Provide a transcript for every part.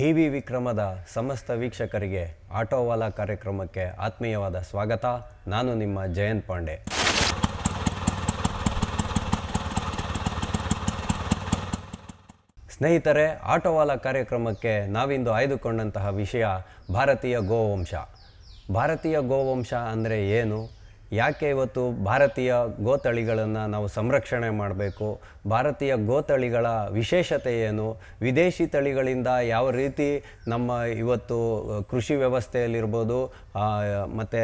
T V ವಿಕ್ರಮದ ಸಮಸ್ತ ವೀಕ್ಷಕರಿಗೆ ಆಟೋವಾಲಾ ಕಾರ್ಯಕ್ರಮಕ್ಕೆ ಆತ್ಮೀಯವಾದ ಸ್ವಾಗತ. ನಾನು ನಿಮ್ಮ ಜಯಂತ್ ಪಾಂಡೆ. ಸ್ನೇಹಿತರೆ ಆಟೋವಾಲಾ ಕಾರ್ಯಕ್ರಮಕ್ಕೆ ನಾವಿಂದು ಆಯ್ದುಕೊಂಡಂತಹ ವಿಷಯ ಭಾರತೀಯ ಗೋವಂಶ. ಭಾರತೀಯ ಗೋವಂಶ ಅಂದರೆ ಏನು? ಯಾಕೆ ಇವತ್ತು ಭಾರತೀಯ ಗೋತಳಿಗಳನ್ನು ನಾವು ಸಂರಕ್ಷಣೆ ಮಾಡಬೇಕು? ಭಾರತೀಯ ಗೋತಳಿಗಳ ವಿಶೇಷತೆ ಏನು? ವಿದೇಶಿ ತಳಿಗಳಿಂದ ಯಾವ ರೀತಿ ನಮ್ಮ ಇವತ್ತು ಕೃಷಿ ವ್ಯವಸ್ಥೆಯಲ್ಲಿರ್ಬೋದು ಮತ್ತು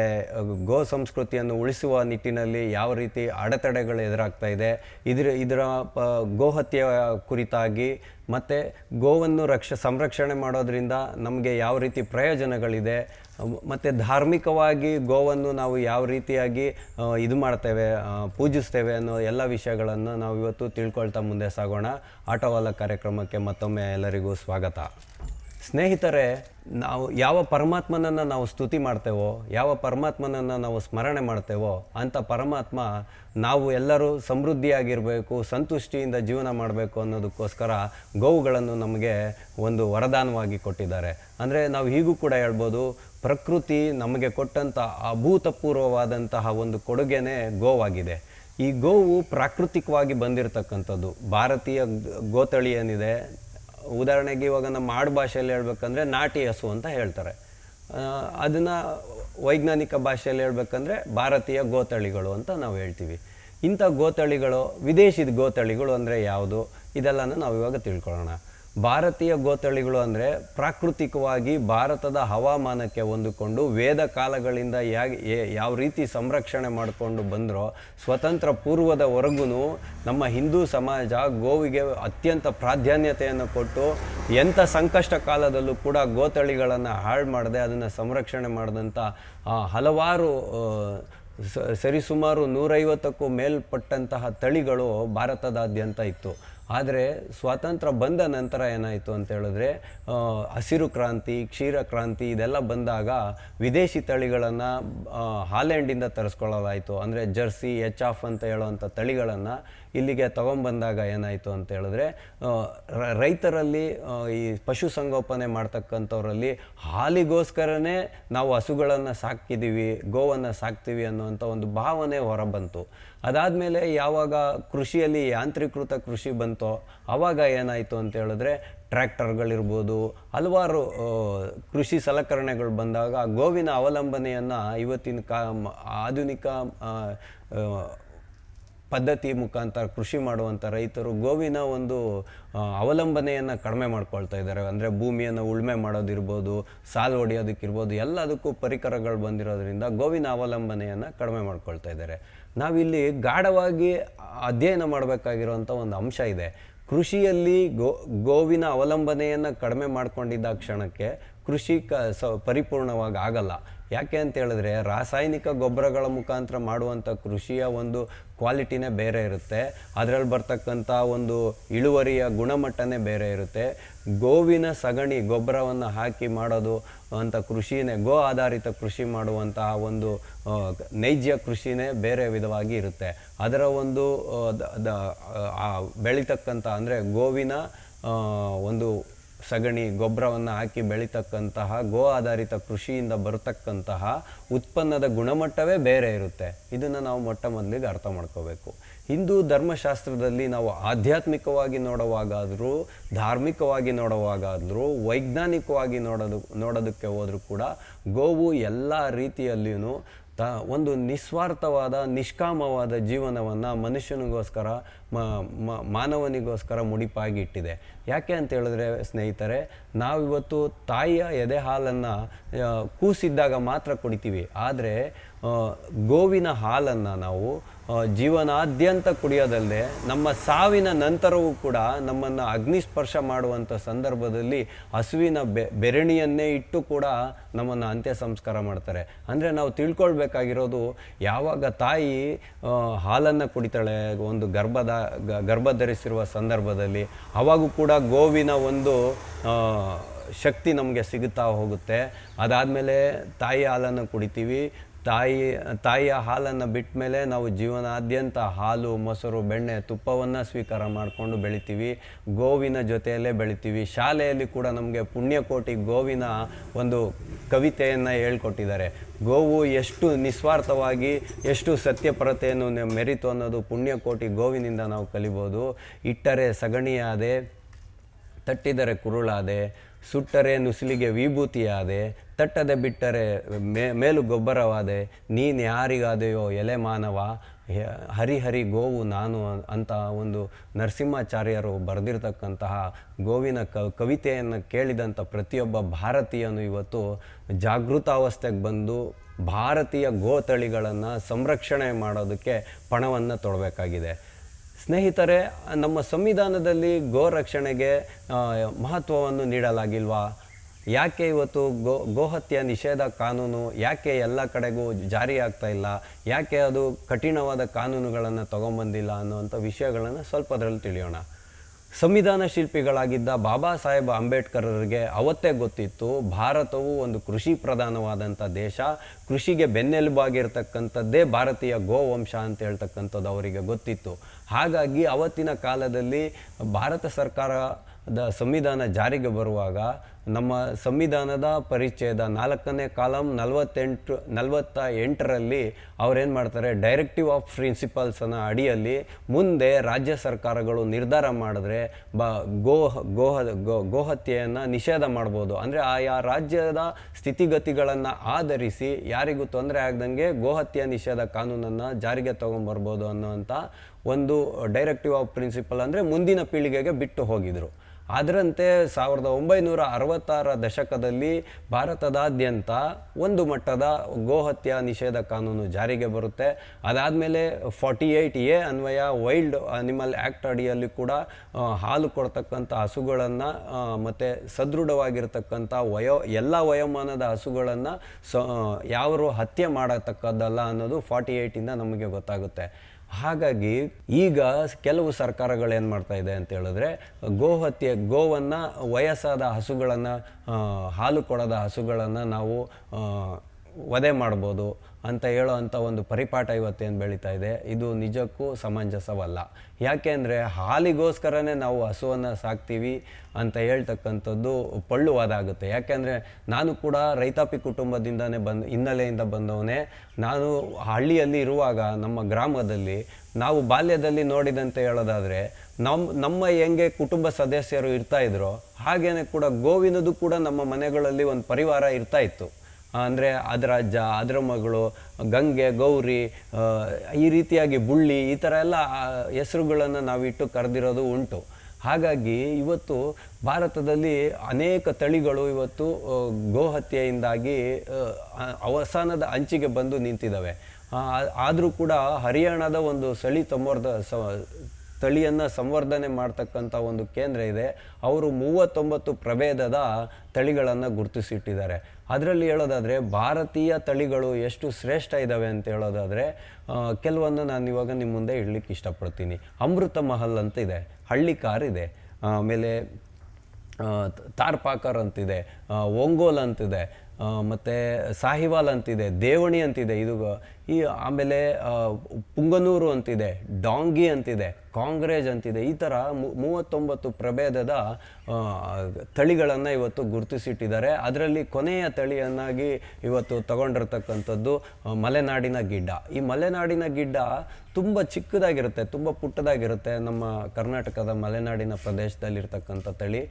ಗೋ ಸಂಸ್ಕೃತಿಯನ್ನು ಉಳಿಸುವ ನಿಟ್ಟಿನಲ್ಲಿ ಯಾವ ರೀತಿ ಅಡೆತಡೆಗಳು ಎದುರಾಗ್ತಾ ಇದೆ? ಇದರ ಇದರ, ಪ ಗೋಹತ್ಯೆಯ ಕುರಿತಾಗಿ ಮತ್ತು ಗೋವನ್ನು ರಕ್ಷ, ಸಂರಕ್ಷಣೆ ಮಾಡೋದರಿಂದ ನಮಗೆ ಯಾವ ರೀತಿ ಪ್ರಯೋಜನಗಳಿದೆ? ಮತ್ತು ಧಾರ್ಮಿಕವಾಗಿ ಗೋವನ್ನು ನಾವು ಯಾವ ರೀತಿಯಾಗಿ ಇದು ಮಾಡ್ತೇವೆ ಪೂಜಿಸ್ತೇವೆ ಅನ್ನೋ ಎಲ್ಲ ವಿಷಯಗಳನ್ನು ನಾವು ಇವತ್ತು ತಿಳ್ಕೊಳ್ತಾ ಮುಂದೆ ಸಾಗೋಣ. ಆಟೋವಾಲ ಕಾರ್ಯಕ್ರಮಕ್ಕೆ ಮತ್ತೊಮ್ಮೆ ಎಲ್ಲರಿಗೂ ಸ್ವಾಗತ. ಸ್ನೇಹಿತರೆ, ನಾವು ಯಾವ ಪರಮಾತ್ಮನನ್ನು ನಾವು ಸ್ತುತಿ ಮಾಡ್ತೇವೋ, ಯಾವ ಪರಮಾತ್ಮನನ್ನು ನಾವು ಸ್ಮರಣೆ ಮಾಡ್ತೇವೋ ಅಂಥ ಪರಮಾತ್ಮ ನಾವು ಎಲ್ಲರೂ ಸಮೃದ್ಧಿಯಾಗಿರಬೇಕು, ಸಂತುಷ್ಟಿಯಿಂದ ಜೀವನ ಮಾಡಬೇಕು ಅನ್ನೋದಕ್ಕೋಸ್ಕರ ಗೋವುಗಳನ್ನು ನಮಗೆ ಒಂದು ವರದಾನವಾಗಿ ಕೊಟ್ಟಿದ್ದಾರೆ. ಅಂದರೆ ನಾವು ಹೀಗೂ ಕೂಡ ಹೇಳ್ಬೋದು, ಪ್ರಕೃತಿ ನಮಗೆ ಕೊಟ್ಟಂಥ ಅಭೂತಪೂರ್ವವಾದಂತಹ ಒಂದು ಕೊಡುಗೆನೇ ಗೋವಾಗಿದೆ. ಈ ಗೋವು ಪ್ರಾಕೃತಿಕವಾಗಿ ಬಂದಿರತಕ್ಕಂಥದ್ದು. ಭಾರತೀಯ ಗೋತಳಿ ಏನಿದೆ ಉದಾಹರಣೆಗೆ ಇವಾಗ ನಮ್ಮ ಆಡು ಭಾಷೆಯಲ್ಲಿ ಹೇಳ್ಬೇಕಂದ್ರೆ ನಾಟಿ ಹಸು ಅಂತ ಹೇಳ್ತಾರೆ. ಅದನ್ನು ವೈಜ್ಞಾನಿಕ ಭಾಷೆಯಲ್ಲಿ ಹೇಳ್ಬೇಕಂದ್ರೆ ಭಾರತೀಯ ಗೋತಳಿಗಳು ಅಂತ ನಾವು ಹೇಳ್ತೀವಿ. ಇಂಥ ಗೋತಳಿಗಳು, ವಿದೇಶಿ ಗೋತಳಿಗಳು ಅಂದರೆ ಯಾವುದು? ಇದೆಲ್ಲನೂ ನಾವು ಇವಾಗ ತಿಳ್ಕೊಳ್ಳೋಣ. ಭಾರತೀಯ ಗೋತಳಿಗಳು ಅಂದರೆ ಪ್ರಾಕೃತಿಕವಾಗಿ ಭಾರತದ ಹವಾಮಾನಕ್ಕೆ ಹೊಂದಿಕೊಂಡು ವೇದ ಕಾಲಗಳಿಂದ ಯಾವ ರೀತಿ ಸಂರಕ್ಷಣೆ ಮಾಡಿಕೊಂಡು ಬಂದರೋ ಸ್ವತಂತ್ರ ಪೂರ್ವದವರೆಗೂ ನಮ್ಮ ಹಿಂದೂ ಸಮಾಜ ಗೋವಿಗೆ ಅತ್ಯಂತ ಪ್ರಾಧಾನ್ಯತೆಯನ್ನು ಕೊಟ್ಟು ಎಂಥ ಸಂಕಷ್ಟ ಕಾಲದಲ್ಲೂ ಕೂಡ ಗೋತಳಿಗಳನ್ನು ಹಾಳು ಮಾಡದೆ ಅದನ್ನು ಸಂರಕ್ಷಣೆ ಮಾಡಿದಂಥ ಹಲವಾರು ಸರಿಸುಮಾರು ನೂರೈವತ್ತಕ್ಕೂ ಮೇಲ್ಪಟ್ಟಂತಹ ತಳಿಗಳು ಭಾರತದಾದ್ಯಂತ ಇತ್ತು. ಆದರೆ ಸ್ವಾತಂತ್ರ್ಯ ಬಂದ ನಂತರ ಏನಾಯಿತು ಅಂತ ಹೇಳಿದ್ರೆ ಹಸಿರು ಕ್ರಾಂತಿ, ಕ್ಷೀರ ಕ್ರಾಂತಿ ಇದೆಲ್ಲ ಬಂದಾಗ ವಿದೇಶಿ ತಳಿಗಳನ್ನು ಹಾಲೆಂಡಿಂದ ತರಿಸ್ಕೊಳ್ಳಲಾಯಿತು ಅಂದರೆ ಜರ್ಸಿ, ಎಚ್ ಆಫ್ ಅಂತ ಹೇಳುವಂಥ ತಳಿಗಳನ್ನು ಇಲ್ಲಿಗೆ ತಗೊಂಬಂದಾಗ ಏನಾಯಿತು ಅಂತ ಹೇಳಿದ್ರೆ ರೈತರಲ್ಲಿ ಈ ಪಶುಸಂಗೋಪನೆ ಮಾಡ್ತಕ್ಕಂಥವ್ರಲ್ಲಿ ಹಾಲಿಗೋಸ್ಕರನೇ ನಾವು ಹಸುಗಳನ್ನು ಸಾಕಿದ್ದೀವಿ ಗೋವನ್ನು ಸಾಕ್ತೀವಿ ಅನ್ನುವಂಥ ಒಂದು ಭಾವನೆ ಹೊರಬಂತು. ಅದಾದಮೇಲೆ ಯಾವಾಗ ಕೃಷಿಯಲ್ಲಿ ಯಾಂತ್ರೀಕೃತ ಕೃಷಿ ಬಂತೋ ಆವಾಗ ಏನಾಯಿತು ಅಂತ ಹೇಳಿದ್ರೆ, ಟ್ರ್ಯಾಕ್ಟರ್ಗಳಿರ್ಬೋದು, ಹಲವಾರು ಕೃಷಿ ಸಲಕರಣೆಗಳು ಬಂದಾಗ ಗೋವಿನ ಅವಲಂಬನೆಯನ್ನು ಇವತ್ತಿನ ಕಾ ಆಧುನಿಕ ಪದ್ಧತಿ ಮುಖಾಂತರ ಕೃಷಿ ಮಾಡುವಂಥ ರೈತರು ಗೋವಿನ ಒಂದು ಅವಲಂಬನೆಯನ್ನು ಕಡಿಮೆ ಮಾಡ್ಕೊಳ್ತಾ ಇದ್ದಾರೆ. ಅಂದರೆ ಭೂಮಿಯನ್ನು ಉಳುಮೆ ಮಾಡೋದಿರ್ಬೋದು, ಸಾಲು ಹೊಡೆಯೋದಕ್ಕಿರ್ಬೋದು ಎಲ್ಲದಕ್ಕೂ ಪರಿಕರಗಳು ಬಂದಿರೋದ್ರಿಂದ ಗೋವಿನ ಅವಲಂಬನೆಯನ್ನು ಕಡಿಮೆ ಮಾಡ್ಕೊಳ್ತಾ ಇದ್ದಾರೆ. ನಾವಿಲ್ಲಿ ಗಾಢವಾಗಿ ಅಧ್ಯಯನ ಮಾಡಬೇಕಾಗಿರುವಂಥ ಒಂದು ಅಂಶ ಇದೆ. ಕೃಷಿಯಲ್ಲಿ ಗೋ, ಗೋವಿನ ಅವಲಂಬನೆಯನ್ನು ಕಡಿಮೆ ಮಾಡಿಕೊಂಡಿದ್ದ ಕ್ಷಣಕ್ಕೆ ಕೃಷಿ ಕ, ಸ, ಪರಿಪೂರ್ಣವಾಗಿ ಆಗಲ್ಲ. ಯಾಕೆ ಅಂತ ಹೇಳಿದ್ರೆ ರಾಸಾಯನಿಕ ಗೊಬ್ಬರಗಳ ಮುಖಾಂತರ ಮಾಡುವಂಥ ಕೃಷಿಯ ಒಂದು ಕ್ವಾಲಿಟಿನೇ ಬೇರೆ ಇರುತ್ತೆ. ಅದರಲ್ಲಿ ಬರ್ತಕ್ಕಂಥ ಒಂದು ಇಳುವರಿಯ ಗುಣಮಟ್ಟನೇ ಬೇರೆ ಇರುತ್ತೆ. ಗೋವಿನ ಸಗಣಿ ಗೊಬ್ಬರವನ್ನು ಹಾಕಿ ಮಾಡೋದು ಅಂತ ಕೃಷಿನೇ ಗೋ ಆಧಾರಿತ ಕೃಷಿ ಮಾಡುವಂತಹ ಒಂದು ನೈಜ ಕೃಷಿನೇ ಬೇರೆ ವಿಧವಾಗಿ ಇರುತ್ತೆ. ಅದರ ಒಂದು ದ- ಬೆಳೀತಕ್ಕಂಥ ಅಂದರೆ ಗೋವಿನ ಒಂದು ಸಗಣಿ ಗೊಬ್ಬರವನ್ನು ಹಾಕಿ ಬೆಳೀತಕ್ಕಂತಹ, ಗೋ ಆಧಾರಿತ ಕೃಷಿಯಿಂದ ಬರತಕ್ಕಂತಹ ಉತ್ಪನ್ನದ ಗುಣಮಟ್ಟವೇ ಬೇರೆ ಇರುತ್ತೆ. ಇದನ್ನು ನಾವು ಮೊಟ್ಟ ಮೊದಲಿಗೆ ಅರ್ಥ ಮಾಡ್ಕೋಬೇಕು. ಹಿಂದೂ ಧರ್ಮಶಾಸ್ತ್ರದಲ್ಲಿ ನಾವು ಆಧ್ಯಾತ್ಮಿಕವಾಗಿ ನೋಡುವಾಗಾದರೂ, ಧಾರ್ಮಿಕವಾಗಿ ನೋಡುವಾಗಾದರೂ, ವೈಜ್ಞಾನಿಕವಾಗಿ ನೋಡೋದು, ನೋಡೋದಕ್ಕೆ ಹೋದರೂ ಕೂಡ ಗೋವು ಎಲ್ಲ ರೀತಿಯಲ್ಲಿಯೂ ತ ಒಂದು ನಿಸ್ವಾರ್ಥವಾದ, ನಿಷ್ಕಾಮವಾದ ಜೀವನವನ್ನು ಮನುಷ್ಯನಿಗೋಸ್ಕರ ಮಾನವನಿಗೋಸ್ಕರ ಮುಡಿಪಾಗಿ ಇಟ್ಟಿದೆ ಯಾಕೆ ಅಂತ ಹೇಳಿದ್ರೆ ಸ್ನೇಹಿತರೆ, ನಾವಿವತ್ತು ತಾಯಿಯ ಎದೆ ಹಾಲನ್ನು ಕೂಸಿದ್ದಾಗ ಮಾತ್ರ ಕುಡಿತೀವಿ. ಆದರೆ ಗೋವಿನ ಹಾಲನ್ನು ನಾವು ಜೀವನಾದ್ಯಂತ ಕುಡಿಯೋದಲ್ಲದೆ ನಮ್ಮ ಸಾವಿನ ನಂತರವೂ ಕೂಡ ನಮ್ಮನ್ನು ಅಗ್ನಿಸ್ಪರ್ಶ ಮಾಡುವಂಥ ಸಂದರ್ಭದಲ್ಲಿ ಹಸುವಿನ ಬೆರಣಿಯನ್ನೇ ಇಟ್ಟು ಕೂಡ ನಮ್ಮನ್ನು ಅಂತ್ಯ ಸಂಸ್ಕಾರ ಮಾಡ್ತಾರೆ. ಅಂದರೆ ನಾವು ತಿಳ್ಕೊಳ್ಬೇಕಾಗಿರೋದು ಯಾವಾಗ ತಾಯಿ ಹಾಲನ್ನು ಕುಡಿತಾಳೆ, ಒಂದು ಗರ್ಭದ ಗರ್ಭ ಧರಿಸಿರುವ ಸಂದರ್ಭದಲ್ಲಿ, ಅವಾಗೂ ಕೂಡ ಗೋವಿನ ಒಂದು ಶಕ್ತಿ ನಮಗೆ ಸಿಗುತ್ತಾ ಹೋಗುತ್ತೆ. ಅದಾದಮೇಲೆ ತಾಯಿ ಹಾಲನ್ನು ಕುಡಿತೀವಿ. ತಾಯಿ, ತಾಯಿಯ ಹಾಲನ್ನು ಬಿಟ್ಟ ಮೇಲೆ ನಾವು ಜೀವನಾದ್ಯಂತ ಹಾಲು, ಮೊಸರು, ಬೆಣ್ಣೆ, ತುಪ್ಪವನ್ನು ಸ್ವೀಕಾರ ಮಾಡಿಕೊಂಡು ಬೆಳಿತೀವಿ. ಗೋವಿನ ಜೊತೆಯಲ್ಲೇ ಬೆಳಿತೀವಿ. ಶಾಲೆಯಲ್ಲಿ ಕೂಡ ನಮಗೆ ಪುಣ್ಯಕೋಟಿ ಗೋವಿನ ಒಂದು ಕವಿತೆಯನ್ನು ಹೇಳ್ಕೊಟ್ಟಿದ್ದಾರೆ. ಗೋವು ಎಷ್ಟು ನಿಸ್ವಾರ್ಥವಾಗಿ, ಎಷ್ಟು ಸತ್ಯಪರತೆಯನ್ನು ಮೆರಿತು ಅನ್ನೋದು ಪುಣ್ಯಕೋಟಿ ಗೋವಿನಿಂದ ನಾವು ಕಲಿಬೋದು. ಇಟ್ಟರೆ ಸಗಣಿಯಾದೆ, ತಟ್ಟಿದರೆ ಕುರುಳಾದೆ ಸುಟ್ಟರೆ ನುಸಿಲಿಗೆ ವಿಭೂತಿಯಾದೆ, ತಟ್ಟದೆ ಬಿಟ್ಟರೆ ಮೇ, ಮೇಲು ಗೊಬ್ಬರವಾದೆ, ನೀನು ಯಾರಿಗಾದೆಯೋ ಎಲೆ ಮಾನವ ಹರಿಹರಿ ಗೋವು ನಾನು ಅಂತ ಒಂದು ನರಸಿಂಹಾಚಾರ್ಯರು ಬರೆದಿರ್ತಕ್ಕಂತಹ ಗೋವಿನ ಕವಿತೆಯನ್ನು ಕೇಳಿದಂಥ ಪ್ರತಿಯೊಬ್ಬ ಭಾರತೀಯನು ಇವತ್ತು ಜಾಗೃತಾವಸ್ಥೆಗೆ ಬಂದು ಭಾರತೀಯ ಗೋತಳಿಗಳನ್ನು ಸಂರಕ್ಷಣೆ ಮಾಡೋದಕ್ಕೆ ಪಣವನ್ನು ತೊಡಬೇಕಾಗಿದೆ. ಸ್ನೇಹಿತರೆ, ನಮ್ಮ ಸಂವಿಧಾನದಲ್ಲಿ ಗೋ ರಕ್ಷಣೆಗೆ ಮಹತ್ವವನ್ನು ನೀಡಲಾಗಿಲ್ವಾ? ಯಾಕೆ ಇವತ್ತು ಗೋ ಗೋಹತ್ಯೆ ನಿಷೇಧ ಕಾನೂನು ಯಾಕೆ ಎಲ್ಲ ಕಡೆಗೂ ಜಾರಿ ಆಗ್ತಾ ಇಲ್ಲ? ಯಾಕೆ ಅದು ಕಠಿಣವಾದ ಕಾನೂನುಗಳನ್ನು ತಗೊಂಬಂದಿಲ್ಲ ಅನ್ನುವಂಥ ವಿಷಯಗಳನ್ನು ಸ್ವಲ್ಪ ಅದರಲ್ಲಿ ತಿಳಿಯೋಣ. ಸಂವಿಧಾನ ಶಿಲ್ಪಿಗಳಾಗಿದ್ದ ಬಾಬಾ ಸಾಹೇಬ್ ಅಂಬೇಡ್ಕರ್ರಿಗೆ ಅವತ್ತೇ ಗೊತ್ತಿತ್ತು, ಭಾರತವು ಒಂದು ಕೃಷಿ ಪ್ರಧಾನವಾದಂಥ ದೇಶ, ಕೃಷಿಗೆ ಬೆನ್ನೆಲುಬಾಗಿರ್ತಕ್ಕಂಥದ್ದೇ ಭಾರತೀಯ ಗೋವಂಶ ಅಂತ ಹೇಳ್ತಕ್ಕಂಥದ್ದು ಅವರಿಗೆ ಗೊತ್ತಿತ್ತು. ಹಾಗಾಗಿ ಅವತ್ತಿನ ಕಾಲದಲ್ಲಿ ಭಾರತ ಸರ್ಕಾರದ ಸಂವಿಧಾನ ಜಾರಿಗೆ ಬರುವಾಗ ನಮ್ಮ ಸಂವಿಧಾನದ ಪರಿಚಯದ ನಾಲ್ಕನೇ ಕಾಲಂ ನಲವತ್ತೆಂಟು, ನಲವತ್ತ ಎಂಟರಲ್ಲಿ ಅವರೇನು ಮಾಡ್ತಾರೆ ಡೈರೆಕ್ಟಿವ್ ಆಫ್ ಪ್ರಿನ್ಸಿಪಲ್ಸನ ಅಡಿಯಲ್ಲಿ ಮುಂದೆ ರಾಜ್ಯ ಸರ್ಕಾರಗಳು ನಿರ್ಧಾರ ಮಾಡಿದ್ರೆ ಬ ಗೋ ಗೋಹ, ಗೋ, ಗೋಹತ್ಯೆಯನ್ನು ನಿಷೇಧ ಮಾಡ್ಬೋದು. ಅಂದರೆ ಆಯಾ ರಾಜ್ಯದ ಸ್ಥಿತಿಗತಿಗಳನ್ನು ಆಧರಿಸಿ ಯಾರಿಗೂ ತೊಂದರೆ ಆಗ್ದಂಗೆ ಗೋಹತ್ಯೆ ನಿಷೇಧ ಕಾನೂನನ್ನು ಜಾರಿಗೆ ತೊಗೊಂಬರ್ಬೋದು ಅನ್ನೋವಂಥ ಒಂದು ಡೈರೆಕ್ಟಿವ್ ಆಫ್ ಪ್ರಿನ್ಸಿಪಲ್ ಅಂದರೆ ಮುಂದಿನ ಪೀಳಿಗೆಗೆ ಬಿಟ್ಟು ಹೋಗಿದ್ರು. ಅದರಂತೆ ಸಾವಿರದ ಒಂಬೈನೂರ ಅರವತ್ತಾರ ದಶಕದಲ್ಲಿ ಭಾರತದಾದ್ಯಂತ ಒಂದು ಮಟ್ಟದ ಗೋಹತ್ಯೆ ನಿಷೇಧ ಕಾನೂನು ಜಾರಿಗೆ ಬರುತ್ತೆ. ಅದಾದಮೇಲೆ ಫಾರ್ಟಿ ಏಯ್ಟ್ ಎ ಅನ್ವಯ ವೈಲ್ಡ್ ಅನಿಮಲ್ ಆ್ಯಕ್ಟ್ ಅಡಿಯಲ್ಲಿ ಕೂಡ ಹಾಲು ಕೊಡ್ತಕ್ಕಂಥ ಹಸುಗಳನ್ನು ಮತ್ತು ಸದೃಢವಾಗಿರ್ತಕ್ಕಂಥ ವಯೋ, ಎಲ್ಲ ವಯೋಮಾನದ ಹಸುಗಳನ್ನು ಸ ಯಾರು ಹತ್ಯೆ ಮಾಡತಕ್ಕದ್ದಲ್ಲ ಅನ್ನೋದು ಫಾರ್ಟಿ ಏಯ್ಟಿಂದ ನಮಗೆ ಗೊತ್ತಾಗುತ್ತೆ. ಹಾಗಾಗಿ ಈಗ ಕೆಲವು ಸರ್ಕಾರಗಳು ಏನು ಮಾಡ್ತಾ ಇದೆ ಅಂತ ಹೇಳಿದ್ರೆ ಗೋಹತ್ಯೆ ಗೋವನ್ನು ವಯಸ್ಸಾದ ಹಸುಗಳನ್ನು ಹಾಲು ಕೊಡದ ಹಸುಗಳನ್ನು ನಾವು ವಧೆ ಮಾಡ್ಬೋದು. ಅಂತ ಹೇಳೋ ಅಂಥ ಒಂದು ಪರಿಪಾಠ ಇವತ್ತೇನು ಬೆಳೀತಾ ಇದೆ, ಇದು ನಿಜಕ್ಕೂ ಸಮಂಜಸವಲ್ಲ. ಯಾಕೆ ಅಂದರೆ ಹಾಲಿಗೋಸ್ಕರನೇ ನಾವು ಹಸುವನ್ನು ಸಾಕ್ತೀವಿ ಅಂತ ಹೇಳ್ತಕ್ಕಂಥದ್ದು ಪಳ್ಳುವಾದಾಗುತ್ತೆ ಯಾಕೆಂದರೆ ನಾನು ಕೂಡ ರೈತಾಪಿ ಕುಟುಂಬದಿಂದನೇ ಬಂದು, ಹಿನ್ನೆಲೆಯಿಂದ ಬಂದವನೇ. ನಾನು ಹಳ್ಳಿಯಲ್ಲಿ ಇರುವಾಗ ನಮ್ಮ ಗ್ರಾಮದಲ್ಲಿ ನಾವು ಬಾಲ್ಯದಲ್ಲಿ ನೋಡಿದಂತೆ ಹೇಳೋದಾದರೆ ನಮ್ಮ ನಮ್ಮ ಹೆಂಗೆ ಕುಟುಂಬ ಸದಸ್ಯರು ಇರ್ತಾ ಹಾಗೇ ಕೂಡ ಗೋವಿನದು ಕೂಡ ನಮ್ಮ ಮನೆಗಳಲ್ಲಿ ಒಂದು ಪರಿವಾರ ಇರ್ತಾ ಇತ್ತು. ಅಂದರೆ ಅದರ ಅಜ್ಜ, ಅದರ ಮಗಳು, ಗಂಗೆ, ಗೌರಿ ಈ ರೀತಿಯಾಗಿ ಬುಳ್ಳಿ, ಈ ಥರ ಎಲ್ಲ ಹೆಸರುಗಳನ್ನು ನಾವು ಇಟ್ಟು ಕರೆದಿರೋದು ಉಂಟು. ಹಾಗಾಗಿ ಇವತ್ತು ಭಾರತದಲ್ಲಿ ಅನೇಕ ತಳಿಗಳು ಇವತ್ತು ಗೋಹತ್ಯೆಯಿಂದಾಗಿ ಅವಸಾನದ ಅಂಚಿಗೆ ಬಂದು ನಿಂತಿದ್ದಾವೆ ಆದರೂ ಕೂಡ ಹರಿಯಾಣದ ಒಂದು ಸಳಿ ತಮ್ಮರ್ದ ಸ, ತಳಿಯನ್ನು ಸಂವರ್ಧನೆ ಮಾಡ್ತಕ್ಕಂಥ ಒಂದು ಕೇಂದ್ರ ಇದೆ. ಅವರು ಮೂವತ್ತೊಂಬತ್ತು ಪ್ರಭೇದದ ತಳಿಗಳನ್ನು ಗುರುತಿಸಿಟ್ಟಿದ್ದಾರೆ. ಅದರಲ್ಲಿ ಹೇಳೋದಾದರೆ ಭಾರತೀಯ ತಳಿಗಳು ಎಷ್ಟು ಶ್ರೇಷ್ಠ ಇದ್ದಾವೆ ಅಂತ ಹೇಳೋದಾದರೆ ಕೆಲವೊಂದು ನಾನು ಇವಾಗ ನಿಮ್ಮ ಮುಂದೆ ಇಡ್ಲಿಕ್ಕೆ ಇಷ್ಟಪಡ್ತೀನಿ. ಅಮೃತ ಮಹಲ್ ಅಂತ ಇದೆ ಹಳ್ಳಿಕಾರ್ ಇದೆ ಆಮೇಲೆ ತಾರ್ಪಾಕರ್ ಅಂತಿದೆ ಒಂಗೋಲ್ ಅಂತಿದೆ ಮತ್ತೆ ಸಾಹಿವಾಲ್ ಅಂತಿದೆ ದೇವಣಿ ಅಂತಿದೆ ಇದು ಈ ಆಮೇಲೆ ಪುಂಗನೂರು ಅಂತಿದೆ, ಡಾಂಗಿ ಅಂತಿದೆ, ಕಾಂಗ್ರೇಜ್ ಅಂತಿದೆ, ಈ ಥರ ಮೂವತ್ತೊಂಬತ್ತು ಪ್ರಭೇದದ ತಳಿಗಳನ್ನು ಇವತ್ತು ಗುರುತಿಸಿಟ್ಟಿದ್ದಾರೆ. ಅದರಲ್ಲಿ ಕೊನೆಯ ತಳಿಯನ್ನಾಗಿ ಇವತ್ತು ತಗೊಂಡಿರ್ತಕ್ಕಂಥದ್ದು ಮಲೆನಾಡಿನ ಗಿಡ್ಡ. ಈ ಮಲೆನಾಡಿನ ಗಿಡ್ಡ ತುಂಬ ಚಿಕ್ಕದಾಗಿರುತ್ತೆ, ತುಂಬ ಪುಟ್ಟದಾಗಿರುತ್ತೆ ನಮ್ಮ ಕರ್ನಾಟಕದ ಮಲೆನಾಡಿನ ಪ್ರದೇಶದಲ್ಲಿರ್ತಕ್ಕಂಥ ತಳಿ.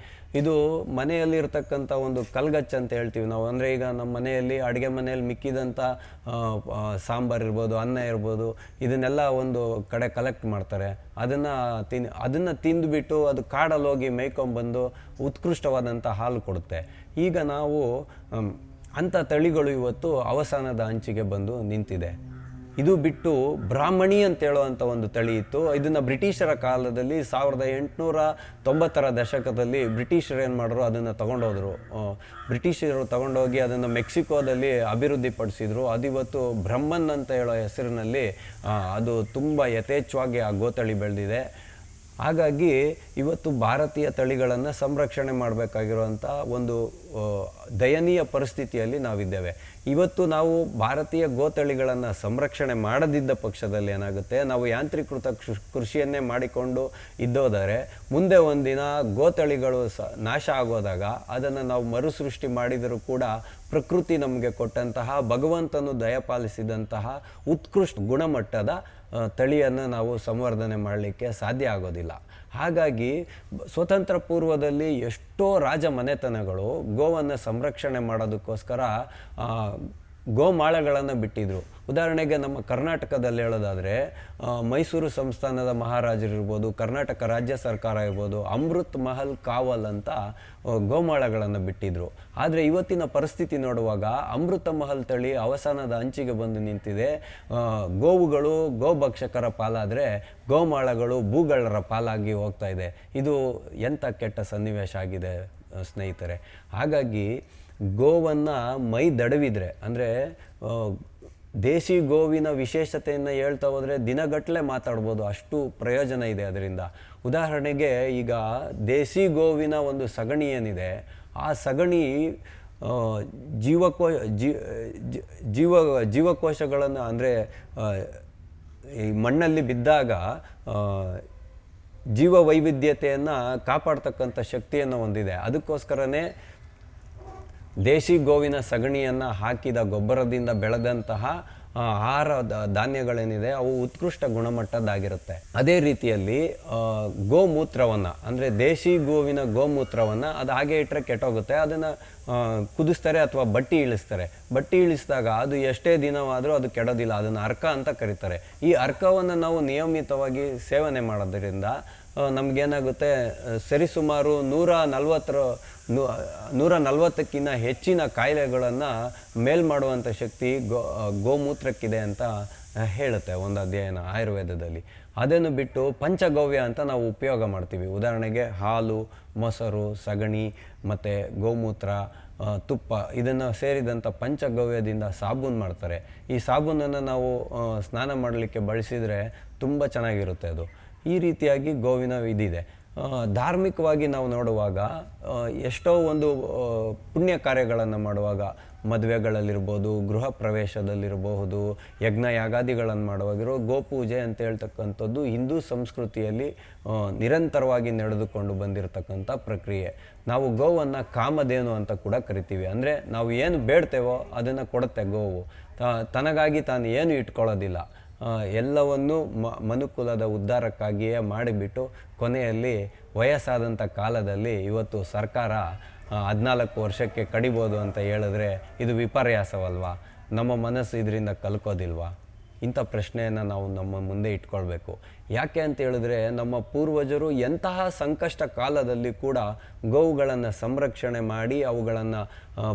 ಇದು ಮನೆಯಲ್ಲಿರ್ತಕ್ಕಂಥ ಒಂದು ಕಲ್ಗಚ್ಚ ಅಂತ ಹೇಳ್ತೀವಿ ನಾವು. ಅಂದರೆ ಈಗ ನಮ್ಮ ಮನೆಯಲ್ಲಿ ಅಡುಗೆ ಮನೆಯಲ್ಲಿ ಮಿಕ್ಕಿದಂಥ ಸಾಮ ಸಾಂಬಾರ್ ಇರ್ಬೋದು, ಅನ್ನ ಇರ್ಬೋದು, ಇದನ್ನೆಲ್ಲ ಒಂದು ಕಡೆ ಕಲೆಕ್ಟ್ ಮಾಡ್ತಾರೆ. ಅದನ್ನು ತಿನ್, ಅದನ್ನು ತಿಂದುಬಿಟ್ಟು ಅದು ಕಾಡಲ್ಲಿ ಹೋಗಿ ಮೇಯ್ಕೊಂಬಂದು ಉತ್ಕೃಷ್ಟವಾದಂಥ ಹಾಲು ಕೊಡುತ್ತೆ. ಈಗ ನಾವು ಅಂಥ ತಳಿಗಳು ಇವತ್ತು ಅವಸಾನದ ಅಂಚಿಗೆ ಬಂದು ನಿಂತಿದೆ. ಇದು ಬಿಟ್ಟು ಬ್ರಾಹ್ಮಣಿ ಅಂತ ಹೇಳುವಂಥ ಒಂದು ತಳಿ ಇತ್ತು. ಇದನ್ನು ಬ್ರಿಟಿಷರ ಕಾಲದಲ್ಲಿ ಸಾವಿರದ ಎಂಟುನೂರ ತೊಂಬತ್ತರ ದಶಕದಲ್ಲಿ ಬ್ರಿಟಿಷರು ಏನು ಮಾಡಿದ್ರು, ಅದನ್ನು ತಗೊಂಡೋದ್ರು. ಬ್ರಿಟಿಷರು ತಗೊಂಡೋಗಿ ಅದನ್ನು ಮೆಕ್ಸಿಕೋದಲ್ಲಿ ಅಭಿವೃದ್ಧಿಪಡಿಸಿದ್ರು. ಅದಿವತ್ತು ಬ್ರಹ್ಮನ್ ಅಂತ ಹೇಳೋ ಹೆಸರಿನಲ್ಲಿ ಅದು ತುಂಬ ಯಥೇಚ್ಛವಾಗಿ ಆ ಗೋತಳಿ ಬೆಳೆದಿದೆ. ಹಾಗಾಗಿ ಇವತ್ತು ಭಾರತೀಯ ತಳಿಗಳನ್ನು ಸಂರಕ್ಷಣೆ ಮಾಡಬೇಕಾಗಿರುವಂಥ ಒಂದು ದಯನೀಯ ಪರಿಸ್ಥಿತಿಯಲ್ಲಿ ನಾವಿದ್ದೇವೆ. ಇವತ್ತು ನಾವು ಭಾರತೀಯ ಗೋತಳಿಗಳನ್ನು ಸಂರಕ್ಷಣೆ ಮಾಡದಿದ್ದ ಪಕ್ಷದಲ್ಲಿ ಏನಾಗುತ್ತೆ, ನಾವು ಯಾಂತ್ರೀಕೃತ ಕೃಷ್- ಕೃಷಿಯನ್ನೇ ಮಾಡಿಕೊಂಡು ಇದ್ದೋದರೆ, ಮುಂದೆ ಒಂದಿನ ಗೋತಳಿಗಳು ಸ, ನಾಶ ಆಗೋದಾಗ ಅದನ್ನು ನಾವು ಮರುಸೃಷ್ಟಿ ಮಾಡಿದರೂ ಕೂಡ ಪ್ರಕೃತಿ ನಮಗೆ ಕೊಟ್ಟಂತಹ ಭಗವಂತನು ದಯಪಾಲಿಸಿದಂತಹ ಉತ್ಕೃಷ್ಟ ಗುಣಮಟ್ಟದ ತಳಿಯನ್ನು ನಾವು ಸಂವರ್ಧನೆ ಮಾಡಲಿಕ್ಕೆ ಸಾಧ್ಯ ಆಗೋದಿಲ್ಲ. ಹಾಗಾಗಿ ಸ್ವತಂತ್ರ ಪೂರ್ವದಲ್ಲಿ ಎಷ್ಟೋ ರಾಜ ಮನೆತನಗಳು ಗೋವನ್ನು ಸಂರಕ್ಷಣೆ ಮಾಡೋದಕ್ಕೋಸ್ಕರ ಗೋಮಾಳಗಳನ್ನು ಬಿಟ್ಟಿದ್ರು. ಉದಾಹರಣೆಗೆ ನಮ್ಮ ಕರ್ನಾಟಕದಲ್ಲಿ ಹೇಳೋದಾದರೆ ಮೈಸೂರು ಸಂಸ್ಥಾನದ ಮಹಾರಾಜರಿರ್ಬೋದು ಕರ್ನಾಟಕ ರಾಜ್ಯ ಸರ್ಕಾರ ಇರ್ಬೋದು, ಅಮೃತ್ ಮಹಲ್ ಕಾವಲ್ ಅಂತ ಗೋಮಾಳಗಳನ್ನು ಬಿಟ್ಟಿದ್ರು. ಆದರೆ ಇವತ್ತಿನ ಪರಿಸ್ಥಿತಿ ನೋಡುವಾಗ ಅಮೃತ ಮಹಲ್ ತಳಿ ಅವಸಾನದ ಅಂಚಿಗೆ ಬಂದು ನಿಂತಿದೆ. ಗೋವುಗಳು ಗೋಭಕ್ಷಕರ ಪಾಲಾದರೆ ಗೋಮಾಳಗಳು ಭೂಗಳರ ಪಾಲಾಗಿ ಹೋಗ್ತಾ ಇದೆ. ಇದು ಎಂಥ ಕೆಟ್ಟ ಸನ್ನಿವೇಶ ಆಗಿದೆ, ಸ್ನೇಹಿತರೆ. ಹಾಗಾಗಿ ಗೋವನ್ನು ಮೈ ದಡವಿದ್ರೆ, ಅಂದರೆ ದೇಸಿ ಗೋವಿನ ವಿಶೇಷತೆಯನ್ನು ಹೇಳ್ತಾ ಹೋದರೆ ದಿನಗಟ್ಟಲೆ ಮಾತಾಡ್ಬೋದು, ಅಷ್ಟು ಪ್ರಯೋಜನ ಇದೆ ಅದರಿಂದ. ಉದಾಹರಣೆಗೆ ಈಗ ದೇಸಿ ಗೋವಿನ ಒಂದು ಸಗಣಿ ಏನಿದೆ, ಆ ಸಗಣಿ ಜೀವಕೋ ಜೀವ, ಜೀವಕೋಶಗಳನ್ನು, ಅಂದರೆ ಈ ಮಣ್ಣಲ್ಲಿ ಬಿದ್ದಾಗ ಜೀವ ವೈವಿಧ್ಯತೆಯನ್ನು ಕಾಪಾಡ್ತಕ್ಕಂಥ ಶಕ್ತಿಯನ್ನು ಹೊಂದಿದೆ. ಅದಕ್ಕೋಸ್ಕರನೇ ದೇಶಿ ಗೋವಿನ ಸಗಣಿಯನ್ನು ಹಾಕಿದ ಗೊಬ್ಬರದಿಂದ ಬೆಳೆದಂತಹ ಆಹಾರ ಧಾನ್ಯಗಳೇನಿದೆ, ಅವು ಉತ್ಕೃಷ್ಟ ಗುಣಮಟ್ಟದ್ದಾಗಿರುತ್ತೆ. ಅದೇ ರೀತಿಯಲ್ಲಿ ಗೋಮೂತ್ರವನ್ನು, ಅಂದರೆ ದೇಶಿ ಗೋವಿನ ಗೋಮೂತ್ರವನ್ನು ಅದು ಹಾಗೆ ಇಟ್ಟರೆ ಕೆಟ್ಟೋಗುತ್ತೆ. ಅದನ್ನು ಕುದಿಸ್ತಾರೆ ಅಥವಾ ಬಟ್ಟಿ ಇಳಿಸ್ತಾರೆ. ಬಟ್ಟಿ ಇಳಿಸಿದಾಗ ಅದು ಎಷ್ಟೇ ದಿನವಾದರೂ ಅದು ಕೆಡೋದಿಲ್ಲ, ಅದನ್ನು ಅರ್ಕ ಅಂತ ಕರೀತಾರೆ. ಈ ಅರ್ಕವನ್ನು ನಾವು ನಿಯಮಿತವಾಗಿ ಸೇವನೆ ಮಾಡೋದ್ರಿಂದ ನಮಗೇನಾಗುತ್ತೆ ಸರಿಸುಮಾರು ನೂರ ನಲ್ವತ್ತರ ನೂ- ನೂರ ನಲವತ್ತಕ್ಕಿಂತ ಹೆಚ್ಚಿನ ಕಾಯಿಲೆಗಳನ್ನು ಮೇಲ್ ಮಾಡುವಂಥ ಶಕ್ತಿ ಗೋ ಗೋಮೂತ್ರಕ್ಕಿದೆ ಅಂತ ಹೇಳುತ್ತೆ ಒಂದು ಅಧ್ಯಯನ ಆಯುರ್ವೇದದಲ್ಲಿ. ಅದನ್ನು ಬಿಟ್ಟು ಪಂಚಗವ್ಯ ಅಂತ ನಾವು ಉಪಯೋಗ ಮಾಡ್ತೀವಿ. ಉದಾಹರಣೆಗೆ ಹಾಲು, ಮೊಸರು, ಸಗಣಿ, ಮತ್ತು ಗೋಮೂತ್ರ ತುಪ್ಪ, ಇದನ್ನು ಸೇರಿದಂಥ ಪಂಚಗವ್ಯದಿಂದ ಸಾಬೂನು ಮಾಡ್ತಾರೆ. ಈ ಸಾಬೂನನ್ನು ನಾವು ಸ್ನಾನ ಮಾಡಲಿಕ್ಕೆ ಬಳಸಿದರೆ ತುಂಬ ಚೆನ್ನಾಗಿರುತ್ತೆ ಅದು. ಈ ರೀತಿಯಾಗಿ ಗೋವಿನ ಇದಿದೆ ಧಾರ್ಮಿಕವಾಗಿ ನಾವು ನೋಡುವಾಗ ಎಷ್ಟೋ ಒಂದು ಪುಣ್ಯ ಕಾರ್ಯಗಳನ್ನು ಮಾಡುವಾಗ, ಮದುವೆಗಳಲ್ಲಿರ್ಬೋದು, ಗೃಹ ಪ್ರವೇಶದಲ್ಲಿರಬಹುದು ಯಜ್ಞ ಯಾಗಾದಿಗಳನ್ನು ಮಾಡುವಾಗಿರೋ ಗೋಪೂಜೆ ಅಂತ ಹೇಳ್ತಕ್ಕಂಥದ್ದು ಹಿಂದೂ ಸಂಸ್ಕೃತಿಯಲ್ಲಿ ನಿರಂತರವಾಗಿ ನಡೆದುಕೊಂಡು ಬಂದಿರತಕ್ಕಂಥ ಪ್ರಕ್ರಿಯೆ. ನಾವು ಗೋವನ್ನು ಕಾಮಧೇನು ಅಂತ ಕೂಡ ಕರಿತೀವಿ. ಅಂದರೆ ನಾವು ಏನು ಬೇಡ್ತೇವೋ ಅದನ್ನು ಕೊಡುತ್ತೆ ಗೋವು. ತನಗಾಗಿ ತಾನು ಏನು ಇಟ್ಕೊಳ್ಳೋದಿಲ್ಲ. ಎಲ್ಲವನ್ನು ಮ, ಮನುಕುಲದ ಉದ್ಧಾರಕ್ಕಾಗಿಯೇ ಮಾಡಿಬಿಟ್ಟು ಕೊನೆಯಲ್ಲಿ ವಯಸ್ಸಾದಂಥ ಕಾಲದಲ್ಲಿ ಇವತ್ತು ಸರ್ಕಾರ ಹದಿನಾಲ್ಕು ವರ್ಷಕ್ಕೆ ಕಡಿಬೋದು ಅಂತ ಹೇಳಿದ್ರೆ ಇದು ವಿಪರ್ಯಾಸವಲ್ವಾ? ನಮ್ಮ ಮನಸ್ಸು ಇದರಿಂದ ಕಲ್ಕೋದಿಲ್ವಾ? ಇಂಥ ಪ್ರಶ್ನೆಯನ್ನು ನಾವು ನಮ್ಮ ಮುಂದೆ ಇಟ್ಕೊಳ್ಬೇಕು. ಯಾಕೆ ಅಂತ ಹೇಳಿದ್ರೆ ನಮ್ಮ ಪೂರ್ವಜರು ಎಂತಹ ಸಂಕಷ್ಟ ಕಾಲದಲ್ಲಿ ಕೂಡ ಗೋವುಗಳನ್ನು ಸಂರಕ್ಷಣೆ ಮಾಡಿ, ಅವುಗಳನ್ನು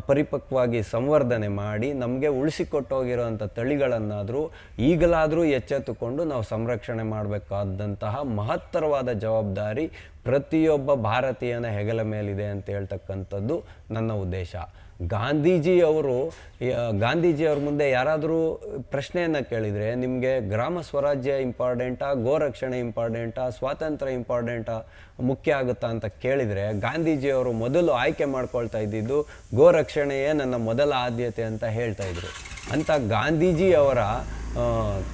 ಪರಿಪಕ್ವವಾಗಿ ಸಂವರ್ಧನೆ ಮಾಡಿ, ನಮಗೆ ಉಳಿಸಿಕೊಟ್ಟೋಗಿರೋಂಥ ತಳಿಗಳನ್ನಾದರೂ ಈಗಲಾದರೂ ಎಚ್ಚೆತ್ತುಕೊಂಡು ನಾವು ಸಂರಕ್ಷಣೆ ಮಾಡಬೇಕಾದಂತಹ ಮಹತ್ತರವಾದ ಜವಾಬ್ದಾರಿ ಪ್ರತಿಯೊಬ್ಬ ಭಾರತೀಯನ ಹೆಗಲ ಮೇಲಿದೆ ಅಂತ ಹೇಳ್ತಕ್ಕಂಥದ್ದು ನನ್ನ ಉದ್ದೇಶ. ಗಾಂಧೀಜಿ ಅವರು ಗಾಂಧೀಜಿ ಅವ್ರ ಮುಂದೆ ಯಾರಾದರೂ ಪ್ರಶ್ನೆಯನ್ನು ಕೇಳಿದರೆ ನಿಮಗೆ ಗ್ರಾಮ ಸ್ವರಾಜ್ಯ ಇಂಪಾರ್ಟೆಂಟಾ, ಗೋರಕ್ಷಣೆ ಇಂಪಾರ್ಟೆಂಟಾ, ಸ್ವಾತಂತ್ರ್ಯ ಇಂಪಾರ್ಟೆಂಟಾ ಮುಖ್ಯ ಆಗುತ್ತಾ ಅಂತ ಕೇಳಿದರೆ ಗಾಂಧೀಜಿಯವರು ಮೊದಲು ಆಯ್ಕೆ ಮಾಡ್ಕೊಳ್ತಾ ಇದ್ದಿದ್ದು ಗೋರಕ್ಷಣೆಯೇ ನನ್ನ ಮೊದಲ ಆದ್ಯತೆ ಅಂತ ಹೇಳ್ತಾ ಇದ್ರು. ಅಂತ ಗಾಂಧೀಜಿ ಅವರ